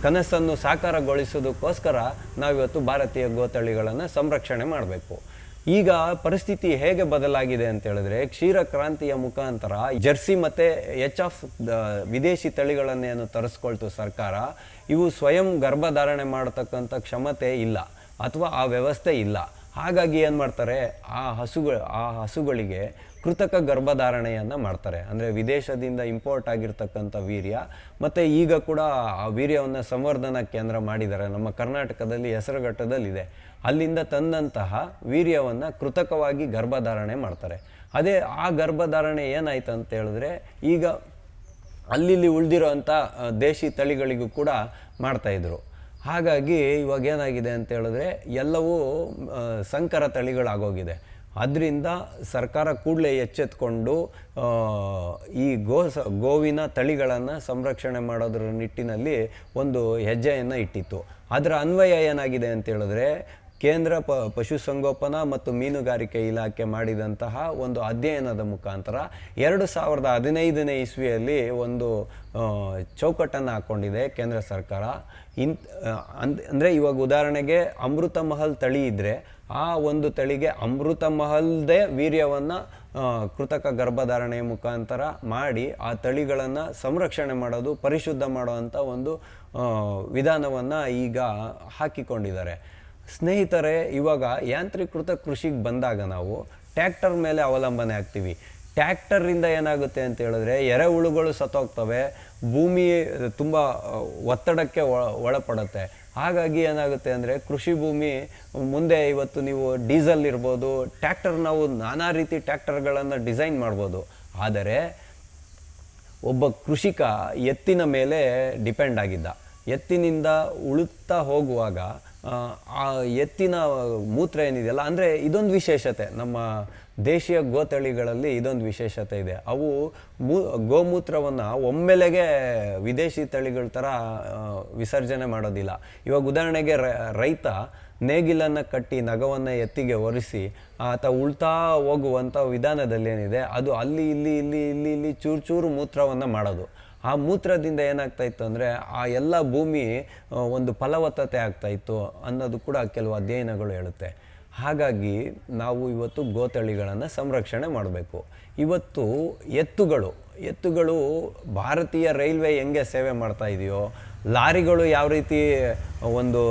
ಕನಸನ್ನು ಸಾಕಾರಗೊಳಿಸೋದಕ್ಕೋಸ್ಕರ ನಾವಿವತ್ತು ಭಾರತೀಯ ಗೋತಳಿಗಳನ್ನು ಸಂರಕ್ಷಣೆ ಮಾಡಬೇಕು. ಈಗ ಪರಿಸ್ಥಿತಿ ಹೇಗೆ ಬದಲಾಗಿದೆ ಅಂತ ಹೇಳಿದ್ರೆ, ಕ್ಷೀರ ಕ್ರಾಂತಿಯ ಮುಖಾಂತರ ಜರ್ಸಿ ಮತ್ತೆ ಎಚ್ ಆಫ್ ವಿದೇಶಿ ತಳಿಗಳನ್ನೇನು ತರಿಸ್ಕೊಳ್ತು ಸರ್ಕಾರ. ಇವು ಸ್ವಯಂ ಗರ್ಭಧಾರಣೆ ಮಾಡತಕ್ಕಂಥ ಕ್ಷಮತೆ ಇಲ್ಲ, ಅಥವಾ ಆ ವ್ಯವಸ್ಥೆ ಇಲ್ಲ. ಹಾಗಾಗಿ ಏನು ಮಾಡ್ತಾರೆ, ಆ ಹಸುಗಳು, ಆ ಹಸುಗಳಿಗೆ ಕೃತಕ ಗರ್ಭಧಾರಣೆಯನ್ನು ಮಾಡ್ತಾರೆ. ಅಂದರೆ ವಿದೇಶದಿಂದ ಇಂಪೋರ್ಟ್ ಆಗಿರ್ತಕ್ಕಂಥ ವೀರ್ಯ, ಮತ್ತು ಈಗ ಕೂಡ ಆ ವೀರ್ಯವನ್ನು ಸಂವರ್ಧನಾ ಕೇಂದ್ರ ಮಾಡಿದ್ದಾರೆ. ನಮ್ಮ ಕರ್ನಾಟಕದಲ್ಲಿ ಹೆಸರುಘಟ್ಟದಲ್ಲಿದೆ. ಅಲ್ಲಿಂದ ತಂದಂತಹ ವೀರ್ಯವನ್ನು ಕೃತಕವಾಗಿ ಗರ್ಭಧಾರಣೆ ಮಾಡ್ತಾರೆ. ಅದೇ ಆ ಗರ್ಭಧಾರಣೆ ಏನಾಯ್ತು ಅಂತ ಹೇಳಿದ್ರೆ ಈಗ ಅಲ್ಲಿ ಉಳಿದಿರೋ ಅಂಥ ದೇಶಿ ತಳಿಗಳಿಗೂ ಕೂಡ ಮಾಡ್ತಾಯಿದ್ರು ಹಾಗಾಗಿ ಇವಾಗ ಏನಾಗಿದೆ ಅಂತ ಹೇಳಿದ್ರೆ ಎಲ್ಲವೂ ಸಂಕರ ತಳಿಗಳಾಗೋಗಿದೆ. ಅದರಿಂದ ಸರ್ಕಾರ ಕೂಡಲೇ ಎಚ್ಚೆತ್ಕೊಂಡು ಈ ಗೋ ಗೋವಿನ ತಳಿಗಳನ್ನು ಸಂರಕ್ಷಣೆ ಮಾಡೋದ್ರ ನಿಟ್ಟಿನಲ್ಲಿ ಒಂದು ಹೆಜ್ಜೆಯನ್ನು ಇಟ್ಟಿತ್ತು. ಅದರ ಅನ್ವಯ ಏನಾಗಿದೆ ಅಂತ ಹೇಳಿದ್ರೆ ಕೇಂದ್ರ ಪ ಪಶುಸಂಗೋಪನಾ ಮತ್ತು ಮೀನುಗಾರಿಕೆ ಇಲಾಖೆ ಮಾಡಿದಂತಹ ಒಂದು ಅಧ್ಯಯನದ ಮುಖಾಂತರ ಎರಡು ಸಾವಿರದ ಹದಿನೈದನೇ ಇಸ್ವಿಯಲ್ಲಿ ಒಂದು ಚೌಕಟ್ಟನ್ನು ಹಾಕ್ಕೊಂಡಿದೆ ಕೇಂದ್ರ ಸರ್ಕಾರ. ಇಂತ್ ಅಂದ್, ಅಂದರೆ ಇವಾಗ ಉದಾಹರಣೆಗೆ ಅಮೃತ ಮಹಲ್ ತಳಿ ಇದ್ದರೆ ಆ ಒಂದು ತಳಿಗೆ ಅಮೃತ ಮಹಲ್ದೇ ವೀರ್ಯವನ್ನು ಕೃತಕ ಗರ್ಭಧಾರಣೆಯ ಮುಖಾಂತರ ಮಾಡಿ ಆ ತಳಿಗಳನ್ನು ಸಂರಕ್ಷಣೆ ಮಾಡೋದು, ಪರಿಶುದ್ಧ ಮಾಡುವಂಥ ಒಂದು ವಿಧಾನವನ್ನು ಈಗ ಹಾಕಿಕೊಂಡಿದ್ದಾರೆ. ಸ್ನೇಹಿತರೆ, ಇವಾಗ ಯಾಂತ್ರೀಕೃತ ಕೃಷಿಗೆ ಬಂದಾಗ ನಾವು ಟ್ಯಾಕ್ಟರ್ ಮೇಲೆ ಅವಲಂಬನೆ ಆಗ್ತೀವಿ. ಟ್ಯಾಕ್ಟರಿಂದ ಏನಾಗುತ್ತೆ ಅಂತ ಹೇಳಿದ್ರೆ ಎರೆಹುಳುಗಳು ಸತ್ತೋಗ್ತವೆ, ಭೂಮಿ ತುಂಬ ಒತ್ತಡಕ್ಕೆ ಒಳಪಡುತ್ತೆ. ಹಾಗಾಗಿ ಏನಾಗುತ್ತೆ ಅಂದರೆ, ಕೃಷಿ ಭೂಮಿ ಮುಂದೆ ಇವತ್ತು ನೀವು ಡೀಸೆಲ್ ಇರ್ಬೋದು, ಟ್ಯಾಕ್ಟರ್ ನಾವು ನಾನಾ ರೀತಿ ಟ್ಯಾಕ್ಟರ್ಗಳನ್ನು ಡಿಸೈನ್ ಮಾಡ್ಬೋದು. ಆದರೆ, ಒಬ್ಬ ಕೃಷಿಕ ಎತ್ತಿನ ಮೇಲೆ ಡಿಪೆಂಡ್ ಆಗಿದ್ದ. ಎತ್ತಿನಿಂದ ಉಳುತ್ತಾ ಹೋಗುವಾಗ ಆ, ಎತ್ತಿನ ಮೂತ್ರ ಏನಿದೆಯಲ್ಲ ಅಂದರೆ ಇದೊಂದು ವಿಶೇಷತೆ. ನಮ್ಮ ದೇಶೀಯ ಗೋತಳಿಗಳಲ್ಲಿ ಇದೊಂದು ವಿಶೇಷತೆ ಇದೆ. ಅವು ಮೂ ಗೋಮೂತ್ರವನ್ನು ಒಮ್ಮೆಲೆಗೆ ವಿದೇಶಿ ತಳಿಗಳ ಥರ ವಿಸರ್ಜನೆ ಮಾಡೋದಿಲ್ಲ. ಇವಾಗ ಉದಾಹರಣೆಗೆ ರೈತ ನೇಗಿಲನ್ನು ಕಟ್ಟಿ ನಗವನ್ನು ಎತ್ತಿಗೆ ಒರೆಸಿ ಆತ ಉಳ್ತಾ ಹೋಗುವಂಥ ವಿಧಾನದಲ್ಲಿ ಏನಿದೆ ಅದು ಅಲ್ಲಿ ಇಲ್ಲಿ ಇಲ್ಲಿ ಇಲ್ಲಿ ಇಲ್ಲಿ ಚೂರು ಚೂರು ಮೂತ್ರವನ್ನು ಮಾಡೋದು. ಆ ಮೂತ್ರದಿಂದ ಏನಾಗ್ತಾ ಇತ್ತು ಅಂದರೆ ಆ ಎಲ್ಲ ಭೂಮಿ ಒಂದು ಫಲವತ್ತತೆ ಆಗ್ತಾ ಇತ್ತು ಅನ್ನೋದು ಕೂಡ ಕೆಲವು ಅಧ್ಯಯನಗಳು ಹೇಳುತ್ತೆ. ಹಾಗಾಗಿ ನಾವು ಇವತ್ತು ಗೋತಳಿಗಳನ್ನು ಸಂರಕ್ಷಣೆ ಮಾಡಬೇಕು. ಇವತ್ತು ಎತ್ತುಗಳು ಎತ್ತುಗಳು ಭಾರತೀಯ ರೈಲ್ವೆ ಹೆಂಗೆ ಸೇವೆ ಮಾಡ್ತಾ ಇದೆಯೋ ಲಾರಿಗಳು ಯಾವ ರೀತಿ ಒಂದು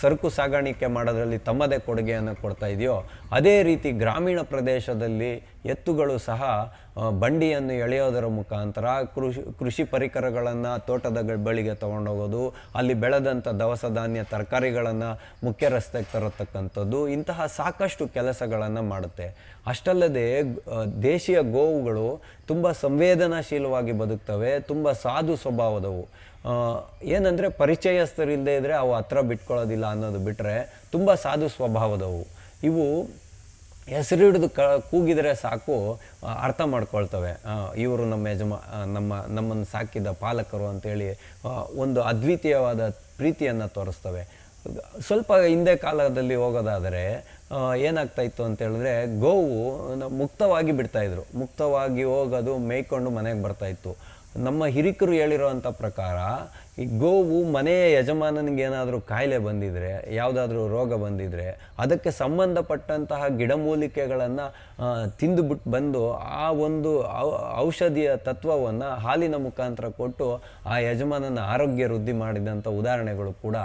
ಸರಕು ಸಾಗಾಣಿಕೆ ಮಾಡೋದ್ರಲ್ಲಿ ತಮ್ಮದೇ ಕೊಡುಗೆಯನ್ನು ಕೊಡ್ತಾ ಇದೆಯೋ, ಅದೇ ರೀತಿ ಗ್ರಾಮೀಣ ಪ್ರದೇಶದಲ್ಲಿ ಎತ್ತುಗಳು ಸಹ ಬಂಡಿಯನ್ನು ಎಳೆಯೋದರ ಮುಖಾಂತರ ಕೃಷಿ ಕೃಷಿ ಪರಿಕರಗಳನ್ನು ತೋಟದ ಬಳಿಗೆ ತೊಗೊಂಡೋಗೋದು, ಅಲ್ಲಿ ಬೆಳೆದಂಥ ದವಸ ಧಾನ್ಯ ತರಕಾರಿಗಳನ್ನು ಮುಖ್ಯ ರಸ್ತೆಗೆ ತರತಕ್ಕಂಥದ್ದು, ಇಂತಹ ಸಾಕಷ್ಟು ಕೆಲಸಗಳನ್ನು ಮಾಡುತ್ತೆ. ಅಷ್ಟಲ್ಲದೆ ದೇಶೀಯ ಗೋವುಗಳು ತುಂಬ ಸಂವೇದನಾಶೀಲವಾಗಿ ಬದುಕ್ತವೆ, ತುಂಬ ಸಾಧು ಸ್ವಭಾವದವು. ಏನಂದರೆ ಪರಿಚಯಸ್ಥರಿಲ್ಲದೆ ಇದ್ದರೆ ಅವು ಹತ್ರ ಬಿಟ್ಕೊಳ್ಳೋದಿಲ್ಲ ಅನ್ನೋದು ಬಿಟ್ಟರೆ ತುಂಬ ಸಾಧು ಸ್ವಭಾವದವು. ಇವು ಹೆಸರು ಹಿಡಿದು ಕ, ಕೂಗಿದರೆ ಸಾಕು ಅರ್ಥ ಮಾಡ್ಕೊಳ್ತವೆ. ಇವರು ನಮ್ಮ ಯಜಮಾ ನಮ್ಮ, ನಮ್ಮನ್ನು ಸಾಕಿದ ಪಾಲಕರು ಅಂತೇಳಿ ಒಂದು ಅದ್ವಿತೀಯವಾದ ಪ್ರೀತಿಯನ್ನು ತೋರಿಸ್ತವೆ. ಸ್ವಲ್ಪ ಹಿಂದೆ ಕಾಲದಲ್ಲಿ ಹೋಗೋದಾದರೆ ಏನಾಗ್ತಾ ಇತ್ತು ಅಂತ ಹೇಳಿದ್ರೆ ಗೋವು ಮುಕ್ತವಾಗಿ ಬಿಡ್ತಾಯಿದ್ರು ಮುಕ್ತವಾಗಿ ಹೋಗೋದು ಮೇಯ್ಕೊಂಡು ಮನೆಗೆ ಬರ್ತಾ ಇತ್ತು. ನಮ್ಮ ಹಿರಿಕರು ಹೇಳಿರುವಂಥ ಪ್ರಕಾರ, ಈ ಗೋವು ಮನೆಯ ಯಜಮಾನನಿಗೆ ಏನಾದರೂ ಕಾಯಿಲೆ ಬಂದಿದ್ರೆ, ಯಾವುದಾದ್ರೂ ರೋಗ ಬಂದಿದ್ರೆ, ಅದಕ್ಕೆ ಸಂಬಂಧಪಟ್ಟಂತಹ ಗಿಡಮೂಲಿಕೆಗಳನ್ನು ತಿಂದುಬಿಟ್ಟು ಬಂದು ಆ ಒಂದು ಔಷಧಿಯ ತತ್ವವನ್ನು ಹಾಲಿನ ಮುಖಾಂತರ ಕೊಟ್ಟು ಆ ಯಜಮಾನನ ಆರೋಗ್ಯ ವೃದ್ಧಿ ಮಾಡಿದಂಥ ಉದಾಹರಣೆಗಳು ಕೂಡ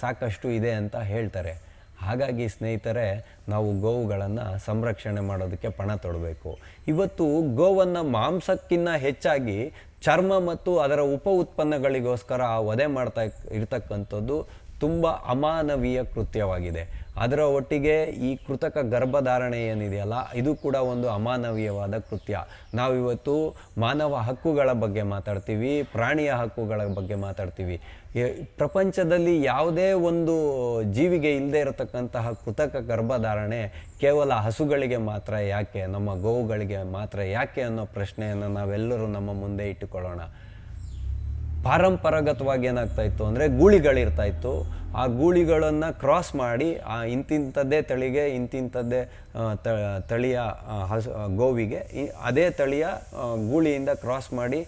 ಸಾಕಷ್ಟು ಇದೆ ಅಂತ ಹೇಳ್ತಾರೆ. ಹಾಗಾಗಿ ಸ್ನೇಹಿತರೆ, ನಾವು ಗೋವುಗಳನ್ನು ಸಂರಕ್ಷಣೆ ಮಾಡೋದಕ್ಕೆ ಪಣ ತೊಡಬೇಕು. ಇವತ್ತು ಗೋವನ್ನು ಮಾಂಸಕ್ಕಿಂತ ಹೆಚ್ಚಾಗಿ ಚರ್ಮ ಮತ್ತು ಅದರ ಉಪ ಉತ್ಪನ್ನಗಳಿಗೋಸ್ಕರ ಆ ವಧೆ ಮಾಡ್ತಾ ಇರ್ತಕ್ಕಂಥದ್ದು ತುಂಬ ಅಮಾನವೀಯ ಕೃತ್ಯವಾಗಿದೆ. ಅದರ ಒಟ್ಟಿಗೆ ಈ ಕೃತಕ ಗರ್ಭಧಾರಣೆ ಏನಿದೆಯಲ್ಲ, ಇದು ಕೂಡ ಒಂದು ಅಮಾನವೀಯವಾದ ಕೃತ್ಯ. ನಾವಿವತ್ತು ಮಾನವ ಹಕ್ಕುಗಳ ಬಗ್ಗೆ ಮಾತಾಡ್ತೀವಿ, ಪ್ರಾಣಿಯ ಹಕ್ಕುಗಳ ಬಗ್ಗೆ ಮಾತಾಡ್ತೀವಿ. ಪ್ರಪಂಚದಲ್ಲಿ ಯಾವುದೇ ಒಂದು ಜೀವಿಗೆ ಇಲ್ಲದೆ ಇರತಕ್ಕಂತಹ ಕೃತಕ ಗರ್ಭಧಾರಣೆ ಕೇವಲ ಹಸುಗಳಿಗೆ ಮಾತ್ರ ಯಾಕೆ, ನಮ್ಮ ಗೋವುಗಳಿಗೆ ಮಾತ್ರ ಯಾಕೆ ಅನ್ನೋ ಪ್ರಶ್ನೆಯನ್ನು ನಾವೆಲ್ಲರೂ ನಮ್ಮ ಮುಂದೆ ಇಟ್ಟುಕೊಳ್ಳೋಣ. ಪಾರಂಪರಾಗತವಾಗಿ ಏನಾಗ್ತಾ ಇತ್ತು ಅಂದರೆ ಗೂಳಿಗಳಿರ್ತಾ ಇತ್ತು. ಆ ಗೂಳಿಗಳನ್ನು ಕ್ರಾಸ್ ಮಾಡಿ ಆ ಇಂತಿಂಥದ್ದೇ ತಳಿಗೆ, ಇಂತಿಂಥದ್ದೇ ತಳಿಯ ಹಸು ಗೋವಿಗೆ ಅದೇ ತಳಿಯ ಗೂಳಿಯಿಂದ ಕ್ರಾಸ್ ಮಾಡಿ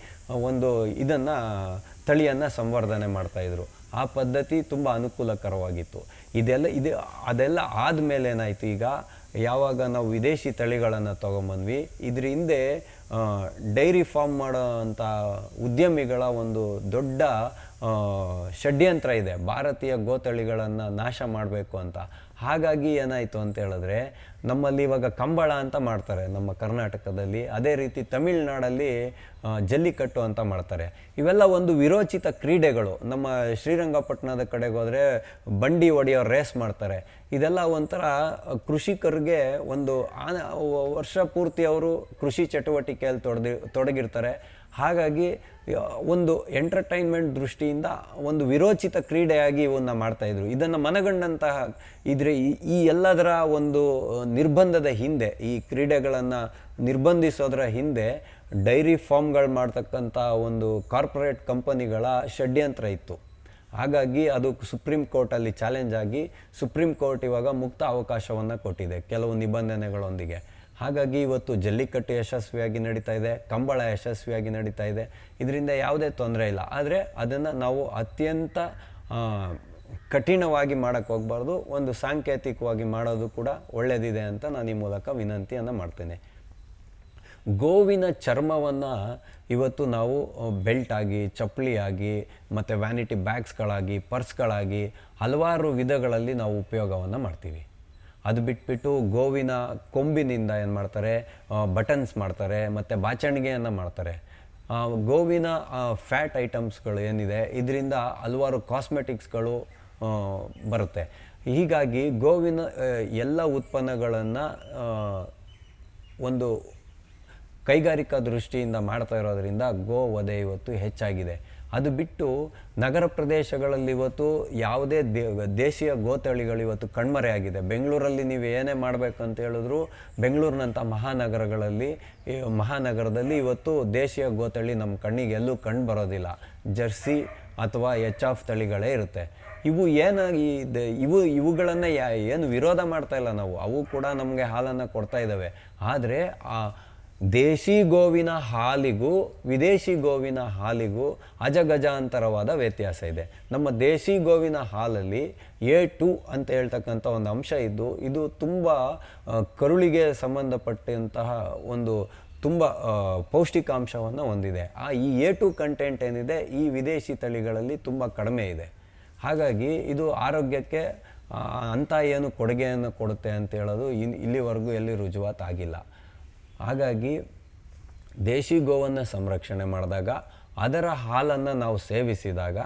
ಒಂದು ಇದನ್ನು, ತಳಿಯನ್ನು ಸಂವರ್ಧನೆ ಮಾಡ್ತಾಯಿದ್ರು ಆ ಪದ್ಧತಿ ತುಂಬ ಅನುಕೂಲಕರವಾಗಿತ್ತು. ಇದೆಲ್ಲ, ಇದು ಅದೆಲ್ಲ ಆದಮೇಲೆ ಏನಾಯಿತು ಈಗ? ಯಾವಾಗ ನಾವು ವಿದೇಶಿ ತಳಿಗಳನ್ನು ತೊಗೊಂಬಂದ್ವಿ. ಇದ್ರ ಹಿಂದೆ ಡೈರಿ ಫಾರ್ಮ್ ಮಾಡೋ ಅಂಥ ಉದ್ಯಮಿಗಳ ಒಂದು ದೊಡ್ಡ ಷಡ್ಯಂತ್ರ ಇದೆ. ಭಾರತೀಯ ಗೋತಳಿಗಳನ್ನು ನಾಶ ಮಾಡಬೇಕು ಅಂತ. ಹಾಗಾಗಿ ಏನಾಯಿತು ಅಂತ ಹೇಳಿದ್ರೆ, ನಮ್ಮಲ್ಲಿ ಇವಾಗ ಕಂಬಳ ಅಂತ ಮಾಡ್ತಾರೆ ನಮ್ಮ ಕರ್ನಾಟಕದಲ್ಲಿ. ಅದೇ ರೀತಿ ತಮಿಳ್ನಾಡಲ್ಲಿ ಜಲ್ಲಿಕಟ್ಟು ಅಂತ ಮಾಡ್ತಾರೆ. ಇವೆಲ್ಲ ಒಂದು ವಿರೋಚಿತ ಕ್ರೀಡೆಗಳು. ನಮ್ಮ ಶ್ರೀರಂಗಪಟ್ಟಣದ ಕಡೆಗೆ ಹೋದರೆ ಬಂಡಿ ಹೊಡೆಯೋ ರೇಸ್ ಮಾಡ್ತಾರೆ. ಇದೆಲ್ಲ ಒಂಥರ ಕೃಷಿಕರಿಗೆ ಒಂದು ಆನ, ವರ್ಷ ಪೂರ್ತಿ ಅವರು ಕೃಷಿ ಚಟುವಟಿಕೆಯಲ್ಲಿ ತೊಡೆದಿ, ತೊಡಗಿರ್ತಾರೆ. ಹಾಗಾಗಿ ಒಂದು ಎಂಟರ್ಟೈನ್ಮೆಂಟ್ ದೃಷ್ಟಿಯಿಂದ ಒಂದು ವಿರೋಚಿತ ಕ್ರೀಡೆಯಾಗಿ ಇವನ್ನ ಮಾಡ್ತಾಯಿದ್ರು ಇದನ್ನು ಮನಗಂಡಂತಹ ಇದ್ರೆ ಈ- ಈ ಎಲ್ಲದರ ಒಂದು ನಿರ್ಬಂಧದ ಹಿಂದೆ, ಈ ಕ್ರೀಡೆಗಳನ್ನು ನಿರ್ಬಂಧಿಸೋದರ ಹಿಂದೆ ಡೈರಿ ಫಾರ್ಮ್ಗಳು ಮಾಡ್ತಕ್ಕಂಥ ಒಂದು ಕಾರ್ಪೊರೇಟ್ ಕಂಪನಿಗಳ ಷಡ್ಯಂತ್ರ ಇತ್ತು. ಹಾಗಾಗಿ ಅದು ಸುಪ್ರೀಂ ಕೋರ್ಟಲ್ಲಿ ಚಾಲೆಂಜ್ ಆಗಿ ಸುಪ್ರೀಂ ಕೋರ್ಟ್ ಇವಾಗ ಮುಕ್ತ ಅವಕಾಶವನ್ನು ಕೊಟ್ಟಿದೆ, ಕೆಲವು ನಿಬಂಧನೆಗಳೊಂದಿಗೆ. ಹಾಗಾಗಿ ಇವತ್ತು ಜಲ್ಲಿಕಟ್ಟು ಯಶಸ್ವಿಯಾಗಿ ನಡೀತಾ ಇದೆ, ಕಂಬಳ ಯಶಸ್ವಿಯಾಗಿ ನಡೀತಾ ಇದೆ. ಇದರಿಂದ ಯಾವುದೇ ತೊಂದರೆ ಇಲ್ಲ. ಆದರೆ ಅದನ್ನು ನಾವು ಅತ್ಯಂತ ಕಠಿಣವಾಗಿ ಮಾಡೋಕ್ಕೆ ಹೋಗಬಾರ್ದು. ಒಂದು ಸಾಂಕೇತಿಕವಾಗಿ ಮಾಡೋದು ಕೂಡ ಒಳ್ಳೆಯದಿದೆ ಅಂತ ನಾನು ಈ ಮೂಲಕ ವಿನಂತಿಯನ್ನು ಮಾಡ್ತೇನೆ. ಗೋವಿನ ಚರ್ಮವನ್ನು ಇವತ್ತು ನಾವು ಬೆಲ್ಟಾಗಿ ಆಗಿ, ಚಪ್ಪಲಿ ಆಗಿ, ಮತ್ತು ವ್ಯಾನಿಟಿ ಬ್ಯಾಗ್ಸ್ಗಳಾಗಿ, ಪರ್ಸ್ಗಳಾಗಿ ಹಲವಾರು ವಿಧಗಳಲ್ಲಿ ನಾವು ಉಪಯೋಗವನ್ನು ಮಾಡ್ತೀವಿ. ಅದು ಬಿಟ್ಬಿಟ್ಟು ಗೋವಿನ ಕೊಂಬಿನಿಂದ ಏನು ಮಾಡ್ತಾರೆ ಬಟನ್ಸ್ ಮಾಡ್ತಾರೆ, ಮತ್ತು ಬಾಚಣಿಗೆಯನ್ನು ಮಾಡ್ತಾರೆ. ಗೋವಿನ ಫ್ಯಾಟ್ ಐಟಮ್ಸ್ಗಳು ಏನಿದೆ, ಇದರಿಂದ ಹಲವಾರು ಕಾಸ್ಮೆಟಿಕ್ಸ್ಗಳು ಬರುತ್ತೆ. ಹೀಗಾಗಿ ಗೋವಿನ ಎಲ್ಲ ಉತ್ಪನ್ನಗಳನ್ನು ಒಂದು ಕೈಗಾರಿಕಾ ದೃಷ್ಟಿಯಿಂದ ಮಾಡ್ತಾ ಇರೋದರಿಂದ ಗೋ ವಧೆ ಇವತ್ತು ಹೆಚ್ಚಾಗಿದೆ. ಅದು ಬಿಟ್ಟು ನಗರ ಪ್ರದೇಶಗಳಲ್ಲಿ ಇವತ್ತು ಯಾವುದೇ ದೇಶೀಯ ಗೋತಳಿಗಳು ಇವತ್ತು ಕಣ್ಮರೆಯಾಗಿದೆ. ಬೆಂಗಳೂರಲ್ಲಿ ನೀವು ಏನೇ ಮಾಡಬೇಕು ಅಂತ ಹೇಳಿದ್ರು ಬೆಂಗಳೂರಿನಂಥ ಮಹಾನಗರಗಳಲ್ಲಿ ಮಹಾನಗರದಲ್ಲಿ ಇವತ್ತು ದೇಶೀಯ ಗೋತಳಿ ನಮ್ಮ ಕಣ್ಣಿಗೆ ಎಲ್ಲೂ ಕಂಡು ಬರೋದಿಲ್ಲ. ಜರ್ಸಿ ಅಥವಾ ಎಚ್ ಆಫ್ ತಳಿಗಳೇ ಇರುತ್ತೆ. ಇವು ಏನಾಗಿ ಇವು, ಇವುಗಳನ್ನು ಯಾ, ಏನು ವಿರೋಧ ಮಾಡ್ತಾ ಇಲ್ಲ ನಾವು. ಅವು ಕೂಡ ನಮಗೆ ಹಾಲನ್ನು ಕೊಡ್ತಾ ಇದ್ದಾವೆ. ಆದರೆ ಆ ದೇಶಿ ಗೋವಿನ ಹಾಲಿಗೂ, ವಿದೇಶಿ ಗೋವಿನ ಹಾಲಿಗೂ ಅಜಗಜಾಂತರವಾದ ವ್ಯತ್ಯಾಸ ಇದೆ. ನಮ್ಮ ದೇಶಿ ಗೋವಿನ ಹಾಲಲ್ಲಿ ಎ ಟು ಅಂತ ಹೇಳ್ತಕ್ಕಂಥ ಒಂದು ಅಂಶ ಇದ್ದು, ಇದು ತುಂಬ ಕರುಳಿಗೆ ಸಂಬಂಧಪಟ್ಟಂತಹ ಒಂದು ತುಂಬ ಪೌಷ್ಟಿಕಾಂಶವನ್ನು ಹೊಂದಿದೆ. ಆ, ಈ ಎ ಟು ಕಂಟೆಂಟ್ ಏನಿದೆ, ಈ ವಿದೇಶಿ ತಳಿಗಳಲ್ಲಿ ತುಂಬ ಕಡಿಮೆ ಇದೆ. ಹಾಗಾಗಿ ಇದು ಆರೋಗ್ಯಕ್ಕೆ ಅಂತ ಏನು ಕೊಡುಗೆಯನ್ನು ಕೊಡುತ್ತೆ ಅಂತ ಹೇಳೋದು ಇಲ್ಲಿವರೆಗೂ ಎಲ್ಲಿ ರುಜುವಾತಾಗಿಲ್ಲ. ಹಾಗಾಗಿ ದೇಶಿ ಗೋವನ್ನು ಸಂರಕ್ಷಣೆ ಮಾಡಿದಾಗ ಅದರ ಹಾಲನ್ನು ನಾವು ಸೇವಿಸಿದಾಗ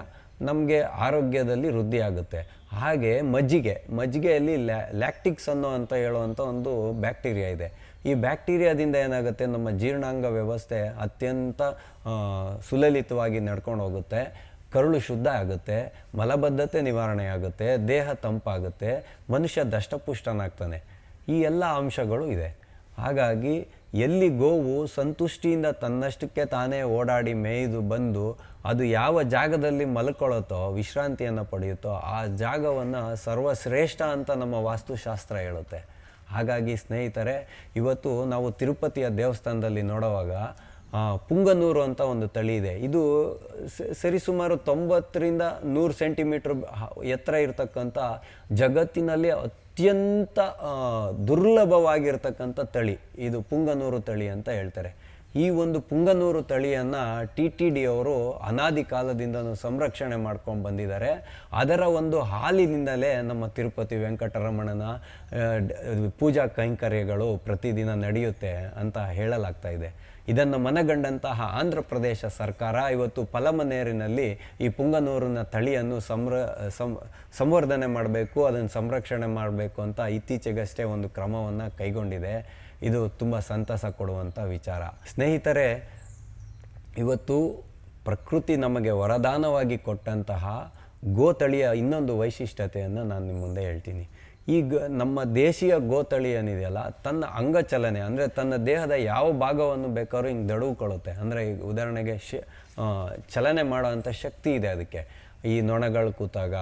ನಮಗೆ ಆರೋಗ್ಯದಲ್ಲಿ ವೃದ್ಧಿಯಾಗುತ್ತೆ. ಹಾಗೆ ಮಜ್ಜಿಗೆ, ಮಜ್ಜಿಗೆಯಲ್ಲಿ ಲ್ಯಾ, ಲ್ಯಾಕ್ಟಿಕ್ಸ್ ಅನ್ನೋ ಅಂತ ಹೇಳುವಂಥ ಒಂದು ಬ್ಯಾಕ್ಟೀರಿಯಾ ಇದೆ. ಈ ಬ್ಯಾಕ್ಟೀರಿಯಾದಿಂದ ಏನಾಗುತ್ತೆ? ನಮ್ಮ ಜೀರ್ಣಾಂಗ ವ್ಯವಸ್ಥೆ ಅತ್ಯಂತ ಸುಲಲಿತವಾಗಿ ನಡ್ಕೊಂಡು ಹೋಗುತ್ತೆ. ಕರುಳು ಶುದ್ಧ ಆಗುತ್ತೆ, ಮಲಬದ್ಧತೆ ನಿವಾರಣೆ ಆಗುತ್ತೆ, ದೇಹ ತಂಪಾಗುತ್ತೆ, ಮನುಷ್ಯ ದಷ್ಟಪುಷ್ಟನಾಗ್ತಾನೆ. ಈ ಎಲ್ಲ ಅಂಶಗಳು ಇದೆ. ಹಾಗಾಗಿ ಎಲ್ಲಿ ಗೋವು ಸಂತುಷ್ಟಿಯಿಂದ ತನ್ನಷ್ಟಕ್ಕೆ ತಾನೇ ಓಡಾಡಿ ಮೇಯ್ದು ಬಂದು ಅದು ಯಾವ ಜಾಗದಲ್ಲಿ ಮಲ್ಕೊಳ್ಳುತ್ತೋ, ವಿಶ್ರಾಂತಿಯನ್ನು ಪಡೆಯುತ್ತೋ, ಆ ಜಾಗವನ್ನು ಸರ್ವಶ್ರೇಷ್ಠ ಅಂತ ನಮ್ಮ ವಾಸ್ತುಶಾಸ್ತ್ರ ಹೇಳುತ್ತೆ. ಹಾಗಾಗಿ ಸ್ನೇಹಿತರೆ, ಇವತ್ತು ನಾವು ತಿರುಪತಿಯ ದೇವಸ್ಥಾನದಲ್ಲಿ ನೋಡುವಾಗ ಪುಂಗನೂರು ಅಂತ ಒಂದು ತಳಿ ಇದೆ. ಇದು ಸರಿಸುಮಾರು ತೊಂಬತ್ತರಿಂದ ನೂರು ಸೆಂಟಿಮೀಟ್ರ್ ಎತ್ತರ ಇರತಕ್ಕಂಥ ಜಗತ್ತಿನಲ್ಲಿ ಅತ್ಯಂತ ದುರ್ಲಭವಾಗಿರ್ತಕ್ಕಂಥ ತಳಿ. ಇದು ಪುಂಗನೂರು ತಳಿ ಅಂತ ಹೇಳ್ತಾರೆ. ಈ ಒಂದು ಪುಂಗನೂರು ತಳಿಯನ್ನು ಟಿ ಟಿ ಡಿ ಅವರು ಅನಾದಿ ಕಾಲದಿಂದನೂ ಸಂರಕ್ಷಣೆ ಮಾಡ್ಕೊಂಡು ಬಂದಿದ್ದಾರೆ. ಅದರ ಒಂದು ಹಾಲಿನಿಂದಲೇ ನಮ್ಮ ತಿರುಪತಿ ವೆಂಕಟರಮಣನ ಪೂಜಾ ಕೈಂಕರ್ಯಗಳು ಪ್ರತಿದಿನ ನಡೆಯುತ್ತೆ ಅಂತ ಹೇಳಲಾಗ್ತಾ ಇದೆ. ಇದನ್ನು ಮನಗಂಡಂತಹ ಆಂಧ್ರ ಪ್ರದೇಶ ಸರ್ಕಾರ ಇವತ್ತು ಪಲಮನೇರಿನಲ್ಲಿ ಈ ಪುಂಗನೂರಿನ ತಳಿಯನ್ನು ಸಂರ ಸಂವರ್ಧನೆ ಮಾಡಬೇಕು, ಅದನ್ನು ಸಂರಕ್ಷಣೆ ಮಾಡಬೇಕು ಅಂತ ಇತ್ತೀಚೆಗಷ್ಟೇ ಒಂದು ಕ್ರಮವನ್ನು ಕೈಗೊಂಡಿದೆ. ಇದು ತುಂಬ ಸಂತಸ ಕೊಡುವಂಥ ವಿಚಾರ. ಸ್ನೇಹಿತರೆ, ಇವತ್ತು ಪ್ರಕೃತಿ ನಮಗೆ ವರದಾನವಾಗಿ ಕೊಟ್ಟಂತಹ ಗೋತಳಿಯ ಇನ್ನೊಂದು ವೈಶಿಷ್ಟ್ಯತೆಯನ್ನು ನಾನು ನಿಮ್ಮ ಮುಂದೆ ಹೇಳ್ತೀನಿ. ಈಗ ನಮ್ಮ ದೇಶೀಯ ಗೋತಳಿ ಏನಿದೆಯಲ್ಲ, ತನ್ನ ಅಂಗಚಲನೆ, ಅಂದರೆ ತನ್ನ ದೇಹದ ಯಾವ ಭಾಗವನ್ನು ಬೇಕಾದ್ರೂ ಹಿಂಗೆ ದಡುವುಕೊಳ್ಳುತ್ತೆ ಅಂದರೆ ಈಗ ಉದಾಹರಣೆಗೆ ಶ ಚಲನೆ ಮಾಡೋವಂಥ ಶಕ್ತಿ ಇದೆ ಅದಕ್ಕೆ. ಈ ನೊಣಗಳು ಕೂತಾಗ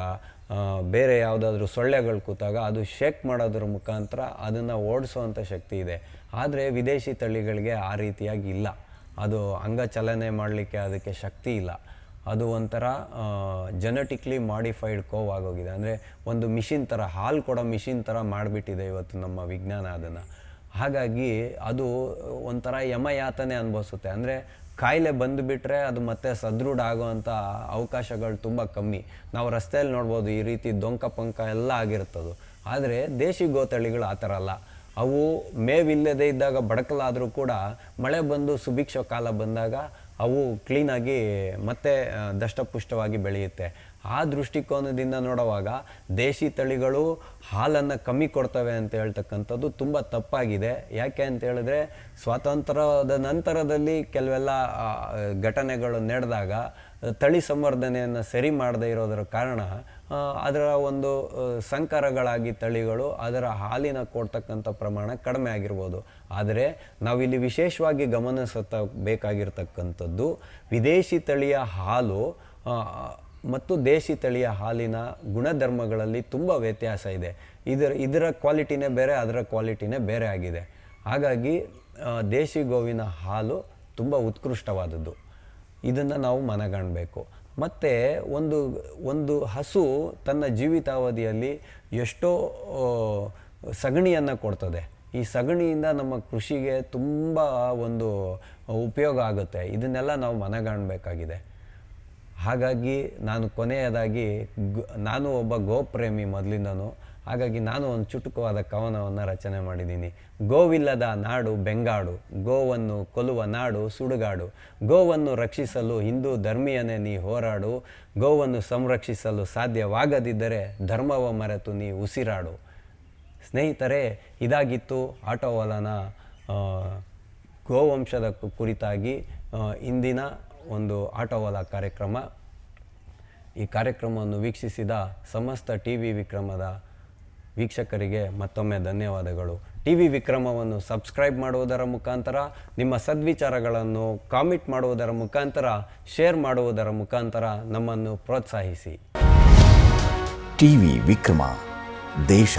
ಬೇರೆ ಯಾವುದಾದ್ರೂ ಸೊಳ್ಳೆಗಳು ಕೂತಾಗ, ಅದು ಶೇಕ್ ಮಾಡೋದ್ರ ಮುಖಾಂತರ ಅದನ್ನು ಓಡಿಸುವಂಥ ಶಕ್ತಿ ಇದೆ. ಆದರೆ ವಿದೇಶಿ ತಳಿಗಳಿಗೆ ಆ ರೀತಿಯಾಗಿ ಇಲ್ಲ. ಅದು ಅಂಗಚಲನೆ ಮಾಡಲಿಕ್ಕೆ ಅದಕ್ಕೆ ಶಕ್ತಿ ಇಲ್ಲ. ಅದು ಒಂಥರ ಜೆನೆಟಿಕ್ಲಿ ಮಾಡಿಫೈಡ್ ಕೋವ್ ಆಗೋಗಿದೆ. ಅಂದರೆ ಒಂದು ಮಿಷಿನ್ ಥರ ಹಾಲು ಕೊಡೋ ಮಿಷಿನ್ ಥರ ಮಾಡಿಬಿಟ್ಟಿದೆ ಇವತ್ತು ನಮ್ಮ ವಿಜ್ಞಾನ ಅದನ್ನು. ಹಾಗಾಗಿ ಅದು ಒಂಥರ ಯಮಯಾತನೆ ಅನುಭವಿಸುತ್ತೆ. ಅಂದರೆ ಕಾಯಿಲೆ ಬಂದುಬಿಟ್ರೆ ಅದು ಮತ್ತೆ ಸದೃಢ ಆಗೋವಂಥ ಅವಕಾಶಗಳು ತುಂಬ ಕಮ್ಮಿ. ನಾವು ರಸ್ತೆಯಲ್ಲಿ ನೋಡ್ಬೋದು ಈ ರೀತಿ ದೊಂಕ ಪಂಕ ಎಲ್ಲ ಆಗಿರುತ್ತದು ಆದರೆ ದೇಶಿ ಗೋತಳಿಗಳು ಆ ಥರ ಅಲ್ಲ. ಅವು ಮೇವಿಲ್ಲದೆ ಇದ್ದಾಗ ಬಡಕಲಾದರೂ ಕೂಡ ಮಳೆ ಬಂದು ಸುಭಿಕ್ಷ ಕಾಲ ಬಂದಾಗ ಅವು ಕ್ಲೀನಾಗಿ ಮತ್ತೆ ದಷ್ಟಪುಷ್ಟವಾಗಿ ಬೆಳೆಯುತ್ತೆ. ಆ ದೃಷ್ಟಿಕೋನದಿಂದ ನೋಡುವಾಗ ದೇಶಿ ತಳಿಗಳು ಹಾಲನ್ನು ಕಮ್ಮಿ ಕೊಡ್ತವೆ ಅಂತ ಹೇಳ್ತಕ್ಕಂಥದ್ದು ತುಂಬ ತಪ್ಪಾಗಿದೆ. ಯಾಕೆ ಅಂತ ಹೇಳಿದ್ರೆ ಸ್ವಾತಂತ್ರ್ಯದ ನಂತರದಲ್ಲಿ ಕೆಲವೆಲ್ಲ ಘಟನೆಗಳು ನಡೆದಾಗ ತಳಿ ಸಂವರ್ಧನೆಯನ್ನು ಸರಿ ಮಾಡದೇ ಇರೋದರ ಕಾರಣ ಅದರ ಒಂದು ಸಂಕರಗಳಾಗಿ ತಳಿಗಳು ಅದರ ಹಾಲಿನ ಕೊಡ್ತಕ್ಕಂಥ ಪ್ರಮಾಣ ಕಡಿಮೆ ಆಗಿರ್ಬೋದು. ಆದರೆ ನಾವಿಲ್ಲಿ ವಿಶೇಷವಾಗಿ ಗಮನಿಸತ ಬೇಕಾಗಿರ್ತಕ್ಕಂಥದ್ದು ವಿದೇಶಿ ತಳಿಯ ಹಾಲು ಮತ್ತು ದೇಶಿ ತಳಿಯ ಹಾಲಿನ ಗುಣಧರ್ಮಗಳಲ್ಲಿ ತುಂಬ ವ್ಯತ್ಯಾಸ ಇದೆ. ಇದರ ಇದರ ಕ್ವಾಲಿಟಿನೇ ಬೇರೆ, ಅದರ ಕ್ವಾಲಿಟಿನೇ ಬೇರೆ ಆಗಿದೆ. ಹಾಗಾಗಿ ದೇಶಿ ಗೋವಿನ ಹಾಲು ತುಂಬ ಉತ್ಕೃಷ್ಟವಾದದ್ದು. ಇದನ್ನು ನಾವು ಮನಗಾಣಬೇಕು. ಮತ್ತು ಒಂದು ಒಂದು ಹಸು ತನ್ನ ಜೀವಿತಾವಧಿಯಲ್ಲಿ ಎಷ್ಟೋ ಸಗಣಿಯನ್ನು ಕೊಡ್ತದೆ. ಈ ಸಗಣಿಯಿಂದ ನಮ್ಮ ಕೃಷಿಗೆ ತುಂಬ ಒಂದು ಉಪಯೋಗ ಆಗುತ್ತೆ. ಇದನ್ನೆಲ್ಲ ನಾವು ಮನಗಾಣಬೇಕಾಗಿದೆ. ಹಾಗಾಗಿ ನಾನು ಕೊನೆಯದಾಗಿ ನಾನು ಒಬ್ಬ ಗೋಪ್ರೇಮಿ ಮೊದಲಿಂದನೂ, ಹಾಗಾಗಿ ನಾನು ಒಂದು ಚುಟುಕವಾದ ಕವನವನ್ನು ರಚನೆ ಮಾಡಿದ್ದೀನಿ. ಗೋವಿಲ್ಲದ ನಾಡು ಬೆಂಗಾಡು, ಗೋವನ್ನು ಕೊಲ್ಲುವ ನಾಡು ಸುಡುಗಾಡು, ಗೋವನ್ನು ರಕ್ಷಿಸಲು ಹಿಂದೂ ಧರ್ಮೀಯನೇ ನೀ ಹೋರಾಡು, ಗೋವನ್ನು ಸಂರಕ್ಷಿಸಲು ಸಾಧ್ಯವಾಗದಿದ್ದರೆ ಧರ್ಮವ ಮರೆತು ನೀ ಉಸಿರಾಡು. ಸ್ನೇಹಿತರೆ, ಇದಾಗಿತ್ತು ಆಟೋವಾಲನ ಗೋವಂಶದ ಕುರಿತಾಗಿ ಇಂದಿನ ಒಂದು ಆಟೋವಾಲ ಕಾರ್ಯಕ್ರಮ. ಈ ಕಾರ್ಯಕ್ರಮವನ್ನು ವೀಕ್ಷಿಸಿದ ಸಮಸ್ತ ಟಿ ವಿ ವಿಕ್ರಮದ ವೀಕ್ಷಕರಿಗೆ ಮತ್ತೊಮ್ಮೆ ಧನ್ಯವಾದಗಳು. ಟಿ ವಿ ವಿಕ್ರಮವನ್ನು ಸಬ್ಸ್ಕ್ರೈಬ್ ಮಾಡುವುದರ ಮುಖಾಂತರ, ನಿಮ್ಮ ಸದ್ವಿಚಾರಗಳನ್ನು ಕಾಮೆಂಟ್ ಮಾಡುವುದರ ಮುಖಾಂತರ, ಶೇರ್ ಮಾಡುವುದರ ಮುಖಾಂತರ ನಮ್ಮನ್ನು ಪ್ರೋತ್ಸಾಹಿಸಿ. ಟಿ ವಿ ವಿಕ್ರಮ, ದೇಶ